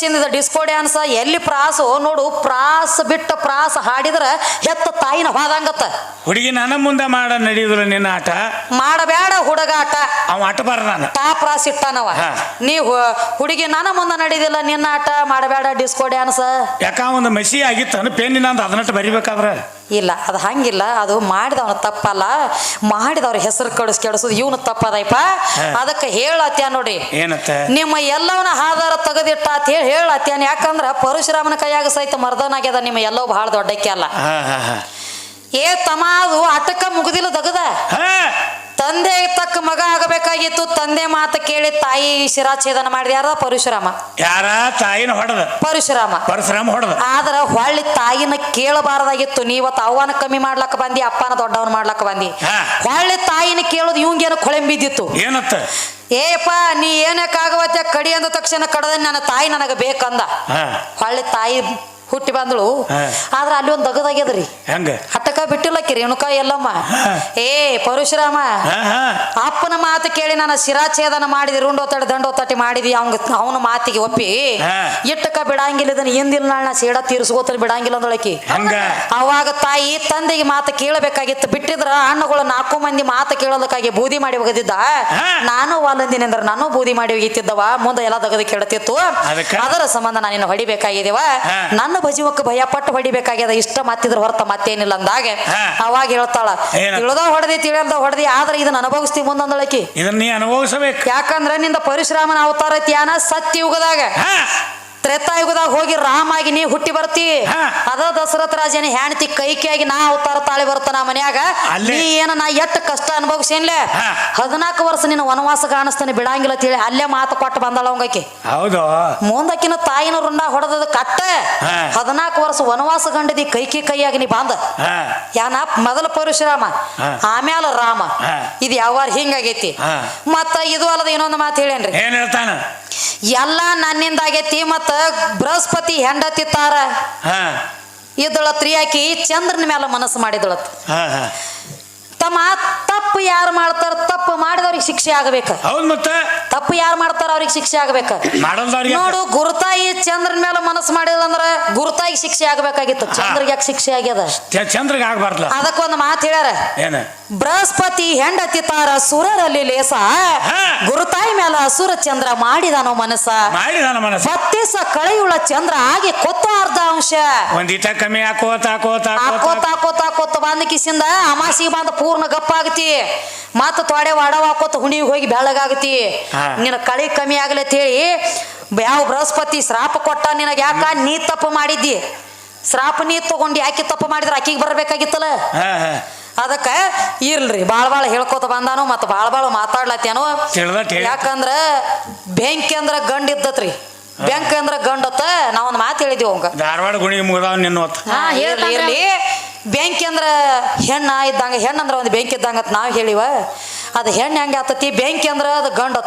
Speaker 1: ಇದು ಡಿಸ್ಕೋ ಡ್ಯಾನ್ಸ್ ಎಲ್ಲಿ ಪ್ರಾಸು? ನೋಡು ಪ್ರಾಸ ಬಿಟ್ಟ ಪ್ರಾಸ ಹಾಡಿದ್ರ ಹೆತ್ತ ತಾಯಿನ ಹೋದಂಗತ್ತ.
Speaker 3: ಹುಡುಗಿ ನನ್ನ ಮುಂದೆ ಮಾಡ ನಡೆಯುದ್ರ ನಿನ್ನ ಆಟ.
Speaker 1: ಮಾಡಬೇಡ ಹುಡುಗಾಟ
Speaker 3: ಅವ ಆಟ ನಾನು.
Speaker 1: ಟಾಪ್ ರಾಸ್ ಇಟ್ಟಾನವ.
Speaker 3: ಹಾ.
Speaker 1: ನೀವು ಹುಡುಗಿ ನಾನ ಮುಂದೆ ನಡೀದಿಲ್ಲ ನಿನ್ನ ಆಟ ಮಾಡಬೇಡ ಡಿಸ್ಕೋ ಡ್ಯಾನ್ಸ್
Speaker 3: ಯಾಕ ಒಂದು ಮಸಿ ಆಗಿತ್ತು ಪೆನ್ನಿನ ಅಂತ ಅದನ್ನಟ್ಟು ಬರಿಬೇಕಾದ್ರೆ?
Speaker 1: ಇಲ್ಲ ಅದು ಹಂಗಿಲ್ಲ. ಅದು ಮಾಡಿದವನ ತಪ್ಪಲ್ಲ. ಮಾಡಿದವ್ರ ಹೆಸರು ಕಡಿಸ್ ಕೆಡಿಸೋದು ಇವನು ತಪ್ಪದೈಪ. ಅದಕ್ಕೆ ಹೇಳತ್ಯ ನೋಡಿ.
Speaker 3: ಏನತ್ತ?
Speaker 1: ನಿಮ್ಮ ಎಲ್ಲವನ್ನ ಆಧಾರ ತೆಗೆದಿಟ್ಟ ಅಂತ ಹೇಳಿ ಹೇಳತ್ಯಾನ. ಯಾಕಂದ್ರ ಪರಶುರಾಮನ ಕೈಯಾಗ ಸಹಿತ ಮರ್ದನಾಗ್ಯದ ನಿಮ್ಮ ಎಲ್ಲವೂ ಬಹಳ ದೊಡ್ಡಕ್ಕೆ ಅಲ್ಲ.
Speaker 3: ಹಾ ಹಾ ಹಾ.
Speaker 1: ಏ ತಮಾ ಅದು ಅಟಕ ಮುಗುದಿಲ್ಲ ತಗದ
Speaker 3: ಹಾ.
Speaker 1: ತಂದೆ ತಕ್ಕ ಮಗ ಆಗಬೇಕಾಗಿತ್ತು ತಂದೆ ಮಾತು ಕೇಳಿ ತಾಯಿ ಶಿರಾಛೇದನ ಮಾಡಿದ ಯಾರ ಪರಶುರಾಮ.
Speaker 3: ಯಾರ? ತಾಯಿನ ಹೊಡೆದ.
Speaker 1: ಪರಶುರಾಮ.
Speaker 3: ಪರಶುರಾಮ ಹೊಡೆದ.
Speaker 1: ಆದ್ರ ಹೊಳ್ಳಿ ತಾಯಿನ ಕೇಳಬಾರದಾಗಿತ್ತು. ನೀವತ್ತು ಅವ್ವನ ಕಮ್ಮಿ ಮಾಡ್ಲಕ್ಕ ಬಂದಿ ಅಪ್ಪನ ದೊಡ್ಡವನ್ ಮಾಡ್ಲಕ್ಕ ಬಂದಿ. ಹೊಳ್ಳಿ ತಾಯಿನ ಕೇಳೋದು ಇವಂಗೇನು ಕೊಳೆಂಬಿದ್ದಿತ್ತು
Speaker 3: ಏನತ್ತ?
Speaker 1: ಏಪ್ಪ ನೀ ಏನಕ್ಕಾಗವತ್ತೆ ಕಡಿ ಅಂದ ತಕ್ಷಣ ಕಡದ ನನ್ನ ತಾಯಿ ನನಗೆ ಬೇಕಂದ. ಹೊಳ್ಳಿ ತಾಯಿ ಹುಟ್ಟಿ ಬಂದಳು. ಆದ್ರೆ ಅಲ್ಲಿ ಒಂದು ದಗದಾಗ್ಯದ್ರಿ.
Speaker 3: ಹೆಂಗ?
Speaker 1: ಹಟ್ಟಕ ಬಿಟ್ಟಿಲ್ಲಕ್ಕಿ ರೇಣುಕ ಎಲ್ಲಮ್ಮ. ಏ ಪರಶುರಾಮ ಅಪ್ಪನ ಮಾತು ಕೇಳಿ ನಾನು ಶಿರಾಛೇದನ ಮಾಡಿದಿ ರುಂಡೋತಡಿ ದಂಡೋತಾಟಿ ಮಾಡಿದಿ ಅವಂಗ ಅವನ ಮಾತಿಗೆ ಒಪ್ಪಿ. ಇಟ್ಟಕ ಬಿಡಂಗಿಲ್ಲ ಇದನ್ನ ಹಿಂದಿಲ್ ನಾಳ ಸೇಡ ತೀರ್ಸ್ಕೋತಾನೆ ಬಿಡಂಗಿಲ್ಲ ಅಂದಳಕಿ. ಅವಾಗ ತಾಯಿ ತಂದೆಗೆ ಮಾತು ಕೇಳಬೇಕಾಗಿತ್ತು ಬಿಟ್ಟಿದ್ರ ಹಣ್ಣುಗಳು ನಾಲ್ಕು ಮಂದಿ ಮಾತು ಕೇಳೋದಕ್ಕಾಗಿ ಬೂದಿ ಮಾಡಿ ಹೋಗದಿದ್ದ. ನಾನು ವಾಲಂದಿನ ಅಂದ್ರೆ ನಾನು ಬೂದಿ ಮಾಡಿ ಹೋಗಿತ್ತಿದ್ದವ ಮುಂದೆ ಎಲ್ಲ ತೆಗೆದು ಕೇಳ್ತಿತ್ತು ಅದರ ಸಂಬಂಧ ನಾನು ನಿನ್ನ ಹೊಡಿಬೇಕಾಗಿದೇವ ನನ್ನ ಭಜೀವಕ್ಕೆ ಭಯ ಪಟ್ಟು ಹೊಡಿಬೇಕಾಗ್ಯದ ಇಷ್ಟ ಮತ್ತಿದ್ರ ಹೊರತ ಮತ್ತೇನಿಲ್ಲ ಅಂದಾಗ. ಅವಾಗ ಹೇಳ್ತಾಳ
Speaker 3: ಏನ?
Speaker 1: ತಿಳಿದ ಹೊಡೆದಿ ತಿಳಿಯಲ್ದ ಹೊಡೆದಿ ಆದ್ರೆ ಇದನ್ನ ಅನುಭವಿಸ್ತಿ ಮುಂದಂದಳಕಿ
Speaker 3: ಇದನ್ನ ನೀ ಅನುಭವಿಸಬೇಕು.
Speaker 1: ಯಾಕಂದ್ರ ನಿಂದ ಪರಶುರಾಮನ ಅವತಾರ ತ್ಯಾನ ಸತ್ಯಯುಗದಾಗ.
Speaker 3: ಹಾ.
Speaker 1: ತ್ರೇತಾಯುಗದಾಗ ಹೋಗಿ ರಾಮಾಗಿ ನೀ ಹುಟ್ಟಿ ಬರ್ತಿ.
Speaker 3: ಹಾ.
Speaker 1: ಅದ ದಶರಥ ರಾಜನ ಹೆಂಡತಿ ಕೈಕಿಯಾಗಿ ನಾ ಅವತಾರ ತಾಳಿ ಬರ್ತಾನ ಮನ್ಯಾಗ.
Speaker 3: ಅಲ್ಲೇ.
Speaker 1: ನೀ ಏನ ನಾ ಎಟ್ಟು ಕಷ್ಟ ಅನುಭವಿಸೇನ್ಲೆ?
Speaker 3: ಹಾ.
Speaker 1: ಹದಿನಾಲ್ಕು ವರ್ಷ ನಿನ್ನ ವನವಾಸ ಕಾಣಿಸ್ತಾನೆ ಬಿಡಂಗಿಲ್ಲ ತಿಳಿ ಅಲ್ಲೇ ಮಾತು ಕೊಟ್ಟು ಬಂದಳ ಅವಂಗಕಿ
Speaker 3: ಹೌದು.
Speaker 1: ಮುಂದಕ್ಕಿನ ತಾಯಿನ ರುಂಡ ಹೊಡೆದದ ಕಟ್ಟ.
Speaker 3: ಹಾ.
Speaker 1: ಹದಿನಾಲ್ಕು ವರ್ಷ ವನವಾಸ ಗಂಡದಿ ಕೈಕಿ ಕೈಯಾಗಿ ನೀ ಬಂದ.
Speaker 3: ಹಾ.
Speaker 1: ಯಾನ ಮೊದಲ ಪರಶುರಾಮ. ಆಮ್ಯಾಲ ರಾಮ. ಇದು ಯಾವಾರ ಹಿಂಗಾಗೈತಿ. ಮತ್ತ ಇದು ಅಲ್ಲದ ಇನ್ನೊಂದು ಮಾತು ಹೇಳೇನ್ರಿ?
Speaker 3: ಏನ್ ಹೇಳ್ತಾನ?
Speaker 1: ಎಲ್ಲ ನನ್ನಿಂದ ಆಗೈತಿ ಮತ್ತ ಬೃಹಸ್ಪತಿ ಹೆಂಡತಿ ತಾರ.
Speaker 3: ಹಾ.
Speaker 1: ಇದ್ದಳತ್ರಿ ಆಕಿ ಚಂದ್ರನ ಮೇಲೆ ಮನಸ್ಸು ಮಾಡಿದಳತ್. ತಮ್ಮ ತಪ್ಪು ಯಾರು ಮಾಡ್ತಾರ ತಪ್ಪು ಮಾಡಿದವ್ರಿಗೆ ಶಿಕ್ಷೆ ಆಗಬೇಕು.
Speaker 3: ಹೌದ್ ಮತ್ತೆ?
Speaker 1: ತಪ್ಪು ಯಾರು ಮಾಡ್ತಾರ ಅವ್ರಿಗೆ ಶಿಕ್ಷೆ ಆಗಬೇಕು.
Speaker 3: ಮಾಡಲ್ದವ್ರಿಗೆ
Speaker 1: ನೋಡು ಗುರುತಾಯಿ ಚಂದ್ರನ ಮೇಲೆ ಮನಸ್ಸು ಮಾಡಿದಂದ್ರ ಗುರುತಾಯಿ ಶಿಕ್ಷೆ ಆಗಬೇಕಾಗಿತ್ತು. ಚಂದ್ರಿಗೆ ಯಾಕೆ ಶಿಕ್ಷೆ ಆಗ್ಯದ?
Speaker 3: ಚಂದ್ರಗೆ ಆಗ್ಬಾರ್ದಲ್ಲ
Speaker 1: ಅದಕ್ಕೊಂದು ಮಾತು ಹೇಳ್ಯಾರ.
Speaker 3: ಏನ?
Speaker 1: ಬೃಹಸ್ಪತಿ ಹೆಂಡತಿ ತಾರ ಸುರರಲ್ಲಿ ಲೇಸ. ಗುರುತಾಯಿ ಮೇಲೆ ಅಸುರ ಚಂದ್ರ ಮಾಡಿದಾನೋ ಮನಸ್ಸ.
Speaker 3: ಮಾಡಿದನ ಮನಸ್ಸು.
Speaker 1: ಬತ್ತಿಸ ಕಳೆಯುಳ ಚಂದ್ರ ಆಗಿ ಕೊತ್ತ ಅರ್ಧ ಅಂಶ.
Speaker 3: ಒಂದಿಟ ಕಮ್ಮಿ ಹಾಕೋತ ಹಾಕೋತ
Speaker 1: ಹಾಕೋತ.
Speaker 3: ಹಾಕೋತ
Speaker 1: ಹಾಕೋತ ಹಾಕೋತ ಬಂದ ಕಿಸಿಂದ ಅಮಾಸಿಗೆ ಬಂದ ಪೂರ್ಣ ಗಪ್ಪ ಆಗತಿ. ಮತ್ತ ತೊಡೆ ಒಡವ ಹಾಕೋತ ಹುಣಿಗೆ ಹೋಗಿ ಬೆಳಗಾಗತಿ. ನಿನ್ನ ಕಳಿ ಕಮ್ಮಿ ಆಗಲಿ ಹೇಳಿ ಯಾವ ಬೃಹಸ್ಪತಿ ಶ್ರಾಪ ಕೊಟ್ಟ ನಿನಗೆ ಯಾಕ? ನೀ ತಪ್ಪು ಮಾಡಿದ್ದಿ. ಶ್ರಾಪ ನೀ ತಗೊಂಡು ಯಾಕೆ ತಪ್ಪು ಮಾಡಿದ್ರೆ ಆಕಿಗೆ ಬರ್ಬೇಕಾಗಿತ್ತಲ್ಲ? ಅದಕ್ಕೆ ಇರ್ಲ್ರಿ ಬಾಳ ಬಾಳ ಹೇಳ್ಕೊತ ಬಂದಾನು ಮತ್ತ ಬಾಳ ಬಾಳ ಮಾತಾಡ್ಲತ್ತೇನು. ಯಾಕಂದ್ರ ಬೆಂಕಿ ಅಂದ್ರ ಗಂಡ ಬೆಂಕಿ ಅಂದ್ರ ಗಂಡತ್ತ ನಾವೊಂದ್ ಮಾತು ಹೇಳಿದೀವಿ ಅವಂಗ.
Speaker 3: ಧಾರವಾಡ ಗುಣಿ ಮುಗ್ದಾವ ನಿನ್ನ ಹೊತ್ತು.
Speaker 1: ಹಾ,
Speaker 2: ಹಾ,
Speaker 1: ಇರ್ಲಿ ಇರ್ಲಿ. ಬೆಂಕಿ ಅಂದ್ರ ಹೆಣ್ಣ ಇದ್ದಂಗ ಹೆಣ್ಣ ಅಂದ್ರ ಒಂದು ಬೆಂಕಿ ಇದ್ದಂಗ ಅಂತ ನಾವ್ ಹೇಳಿವ. ಅದು ಹೆಣ್ಣು ಹೆಂಗೆ ಆತತಿ? ಬೆಂಕಿ ಅಂದ್ರ ಅದು ಗಂಡ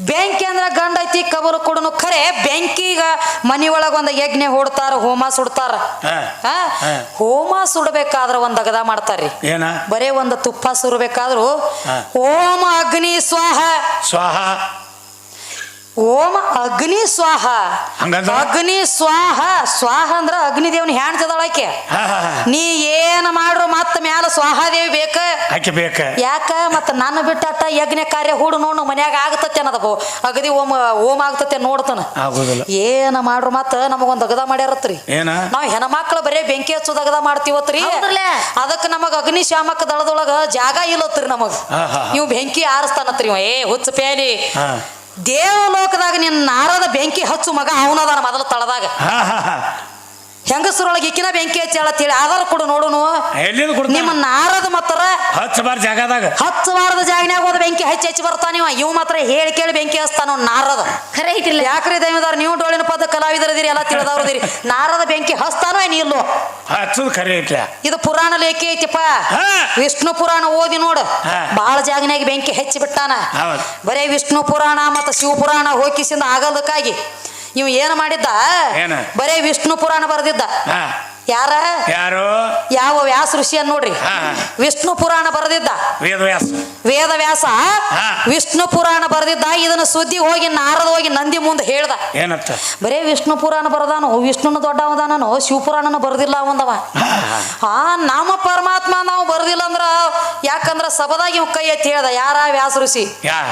Speaker 1: ಬೆಂಕಿ ಅಂದ್ರ ಗಂಡ ಐತಿ ಕಬರು ಕೊಡನು ಖರೆ. ಬೆಂಕಿಗ ಮನಿ ಒಳಗ ಒಂದು ಯಜ್ಞ ಹೊಡ್ತಾರ ಹೋಮ ಸುಡ್ತಾರ.
Speaker 3: ಹಾ.
Speaker 1: ಹಾ?
Speaker 3: ಹಾ.
Speaker 1: ಹೋಮ ಸುಡಬೇಕಾದ್ರ ಒಂದ್ ಅಗದ ಮಾಡ್ತಾರ್ರಿ.
Speaker 3: ಏನ?
Speaker 1: ಬರೇ ಒಂದು ತುಪ್ಪ ಸುರ್ಬೇಕಾದ್ರು
Speaker 3: ಹೋಮ
Speaker 1: ಓಂ ಅಗ್ನಿ ಸ್ವಾಹ.
Speaker 3: ಸ್ವಾಹ.
Speaker 1: ಓಂ ಅಗ್ನಿ ಸ್ವಾಹ.
Speaker 3: ಹಂಗಂದ್ರ?
Speaker 1: ಅಗ್ನಿ ಸ್ವಾಹ. ಸ್ವಾಹ ಅಂದ್ರ ಅಗ್ನಿ ದೇವನ ಹ್ಯಾಂಡ್
Speaker 3: ಹಾ.
Speaker 1: ನೀ ಏನ್ ಮಾಡ್ರು ಮತ್ತ ಮ್ಯಾಲ ಸ್ವಾಹಾದೇವಿ ಬೇಕ?
Speaker 3: ಆಕೆ ಬೇಕ?
Speaker 1: ಯಾಕ? ಮತ್ತ ನನ್ನ ಬಿಟ್ಟ ಯಜ್ಞ ಕಾರ್ಯ ಹೂಡು ನೋಡು ಮನ್ಯಾಗ ಆಗತತ್ತೆ ಅನ್ನದ ಅಗದಿ ಓಮ ಓಮ್ ಆಗ್ತತೆ ನೋಡ್ತಾನ.
Speaker 3: ಆಗೋದಿಲ್ಲ.
Speaker 1: ಏನ ಮಾಡ್ರು ಮತ್ತ ನಮಗೊಂದ್ ಅಗದ ಮಾಡ್ಯಾರತ್ರಿ.
Speaker 3: ಏನ?
Speaker 1: ನಾವ್ ಹೆಣ್ಮಕ್ಳು ಬರೇ ಬೆಂಕಿ ಹಚ್ಚೋದ್ ಅಗದ ಮಾಡ್ತೀವತ್ರಿ.
Speaker 2: ಅದಕ್ಕ
Speaker 1: ಅದಕ್ಕೆ ನಮಗ ಅಗ್ನಿ ಶಾಮಕ ದಳದೊಳಗ ಜಾಗ ಇಲ್ಲತ್ರಿ ನಮಗ.
Speaker 3: ನೀವು ಹಾ, ಹಾ.
Speaker 1: ಇವ್ ಬೆಂಕಿ ಆರಿಸ್ತಾನತ್ರಿ ಇವ. ಏ ಹುಚ್ಚ ಪ್ಯಾಲಿ
Speaker 3: ಹಾ.
Speaker 1: ದೇವಲೋಕದಾಗ ನಿನ್ನ ನಾರದ ಬೆಂಕಿ ಹಚ್ಚು ಮಗ ಅವನದಾನ ಮೊದಲ ತಳದಾಗ. ಹೆಂಗಸರೊಳಗೆ ಇಕ್ಕಿನ ಬೆಂಕಿ ಹಚ್ಚಿ ಹೇಳಿ ಆಧಾರ ಕೊಡು ನೋಡುನು.
Speaker 3: ಎಲ್ಲಿಂದ
Speaker 1: ನಿಮ್ಮ
Speaker 3: ಕೊಡ್ತಾನ
Speaker 1: ನಾರದ ಮಾತ್ರ
Speaker 3: ಹತ್ತು ಬಾರ್ ಜಾಗದಾಗ.
Speaker 1: ಹತ್ತು ವಾರದ ಜಾಗನ್ಯಾಗ ಹೋದ ಬೆಂಕಿ ಹಚ್ಚಿ ಹಚ್ಚಿ ಬರ್ತಾನಿವ ಇವ್. ಮಾತ್ರ ಹೇಳಿ ಕೇಳಿ ಬೆಂಕಿ ಹಚ್ತಾನ ನಾರದ.
Speaker 2: ಖರೆ ಐತಿಲ್ಲ.
Speaker 1: ಯಾಕ್ರಿ ದೈವದಾರ ನೀವು ಡೋಳಿನ ಪದ ಕಲಾವಿದರದಿರಿ ಎಲ್ಲ ತಿಳಿದವ್ರದಿರಿ ನಾರದ ಬೆಂಕಿ ಹಚ್ತಾನೋ ಏನ್ ಇಲ್ಲೋ?
Speaker 3: ಹಚ್ಚದು ಖರೆ ಐತ್ಲ.
Speaker 1: ಇದು ಪುರಾಣ ಲೇಖಿ ಐತಿಪ್ಪ.
Speaker 3: ಹಾ.
Speaker 1: ವಿಷ್ಣು ಪುರಾಣ ಓದಿ ನೋಡು.
Speaker 3: ಹಾ.
Speaker 1: ಬಾಳ ಜಾಗನ್ಯಾಗ ಬೆಂಕಿ ಹೆಚ್ಚಿ ಬಿಟ್ಟಾನ.
Speaker 3: ಹೌದು.
Speaker 1: ಬರೇ ವಿಷ್ಣು ಪುರಾಣ ಮತ್ತು ಶಿವ ಪುರಾಣ ಹೋಗಿಸಿಂದ ಆಗಲ್ದಕ್ಕಾಗಿ ಇವ್ ಏನ್ ಮಾಡಿದ್ದ?
Speaker 3: ಏನ?
Speaker 1: ಬರೇ ವಿಷ್ಣು ಪುರಾಣ ಬರೆದಿದ್ದ.
Speaker 3: ಹಾ.
Speaker 1: ಯಾರ?
Speaker 3: ಯಾರು?
Speaker 1: ಯಾವ ವ್ಯಾಸ ಋಷಿಯನ್ ನೋಡ್ರಿ. ವಿಷ್ಣು ಪುರಾಣ ಬರೆದಿದ್ದ.
Speaker 3: ವೇದವ್ಯಾಸ
Speaker 1: ವೇದ ವ್ಯಾಸ? ವಿಷ್ಣು ಪುರಾಣ ಬರೆದಿದ್ದ ಇದನ್ನ ಸುದ್ದಿ ಹೋಗಿ ನಾರದ ಹೋಗಿ ನಂದಿ ಮುಂದೆ ಹೇಳ್ದ.
Speaker 3: ಏನತ್ತ
Speaker 1: ಬರೇ ವಿಷ್ಣು ಪುರಾಣ ಬರದಾನು ವಿಷ್ಣುನ ದೊಡ್ಡವದಾನೋ ಶಿವಪುರಾಣನ ಬರೆದಿಲ್ಲ ಅವಂದವ. ಆ ನಮ್ಮ ಪರಮಾತ್ಮ ನಾವು ಬರ್ದಿಲ್ಲ ಅಂದ್ರ ಯಾಕಂದ್ರ ಸಬದಾಗಿ ಇವ್ ಕೈ ಎತ್ತಿ ಹೇಳ್ದ ಯಾರ ವ್ಯಾಸ ಋಷಿ?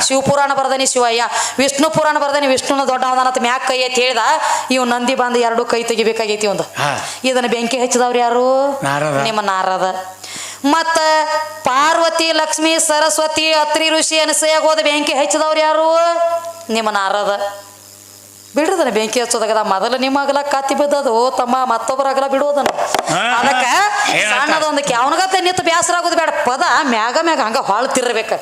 Speaker 1: ಶಿವಪುರಾಣ ಬರ್ದನಿ ಶಿವಯ್ಯ ವಿಷ್ಣು ಪುರಾಣ ಬರ್ದನಿ ವಿಷ್ಣುನ ದೊಡ್ಡವದಾನ ಅಂತ ಮ್ಯಾಕ್ ಕೈ ಎತ್ತಿ ಹೇಳ್ದ ಇವ್ ನಂದಿ ಬಂದು ಎರಡು ಕೈ ತೆಗಿಬೇಕಾಗೈತಿ ಒಂದು. ಇದನ್ನ ಬೆಂಕಿ ಹಚ್ಚಿದವ್ರು ಯಾರು?
Speaker 3: ನಾರದ.
Speaker 1: ನಿಮ್ಮ ನಾರದ. ಮತ್ತ ಪಾರ್ವತಿ ಲಕ್ಷ್ಮಿ ಸರಸ್ವತಿ ಅತ್ರಿ ಋಷಿ ಅನಸೂಯಾಗ ಹೋದ ಬೆಂಕಿ ಹಚ್ಚಿದವ್ರು ಯಾರು? ನಿಮ್ಮ ನಾರದ. ಬಿಡುದನ ಬೆಂಕಿ ಹಚ್ಚೋದಾಗದ ಮೊದಲು ನಿಮ್ಮ ಅಗಲ ಕತ್ತಿ ಬಿದ್ದದು ತಮ್ಮ ಮತ್ತೊಬ್ಬರ ಅಗಲ ಬಿಡೋದನ. ಅದಕ್ಕೆ? ಸಣ್ಣದೊಂದು ಕ್ಯಾವನಗತ್ತೆ ನಿಂತು ಬೇಸರ ಆಗೋದು ಬೇಡ. ಪದ ಮ್ಯಾಗ ಮ್ಯಾಗ ಹಂಗ ಹೊಳ್ತಿರ್ಬೇಕ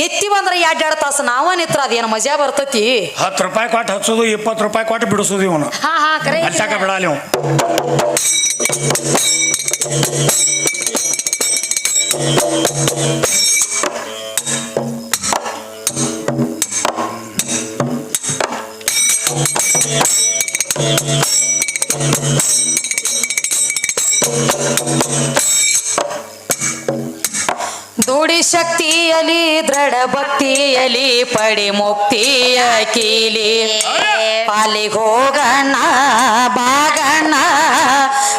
Speaker 1: ನಿತ್ತಿ ಬಂದ್ರೆ ಎರಡ್ ಎರಡು ತಾಸು ನಾವ ನಿತ್ರ ಅದೇನು ಮಜಾ ಬರ್ತತಿ?
Speaker 3: ಹತ್ತು ರೂಪಾಯಿ ಕೊಟ್ಟು ಹಚ್ಚೋದು ಇಪ್ಪತ್ತು ರೂಪಾಯಿ ಕೊಟ್ಟು ಬಿಡಿಸೋದು ಇವನು.
Speaker 2: ಹಾ ಹಾ
Speaker 3: ಕರೆ ಇವ್
Speaker 1: ದೃಢ ಭಕ್ತಿಯಲಿ ಪಡಿ ಮುಕ್ತಿಯ ಕೀಲಿ. ಅಲ್ಲಿಗೆ ಹೋಗಣ್ಣ ಬಾಗಣ್ಣ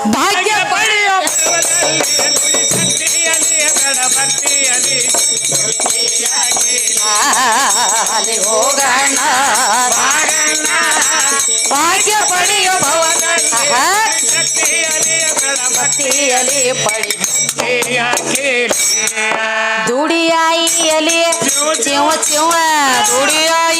Speaker 1: ಭಾಗ್ಯ ಪಡೆಯೋ ಅಲ್ಲಿ ಹೋಗಣ್ಣ ಭಾಗ್ಯ ಭವನ ಭಕ್ತಿಯಲಿ ಪಡಿ ದುಡಿಯಾಯಿಯಲಿ ಚಿವ ಚಿವ ದುಡಿಯ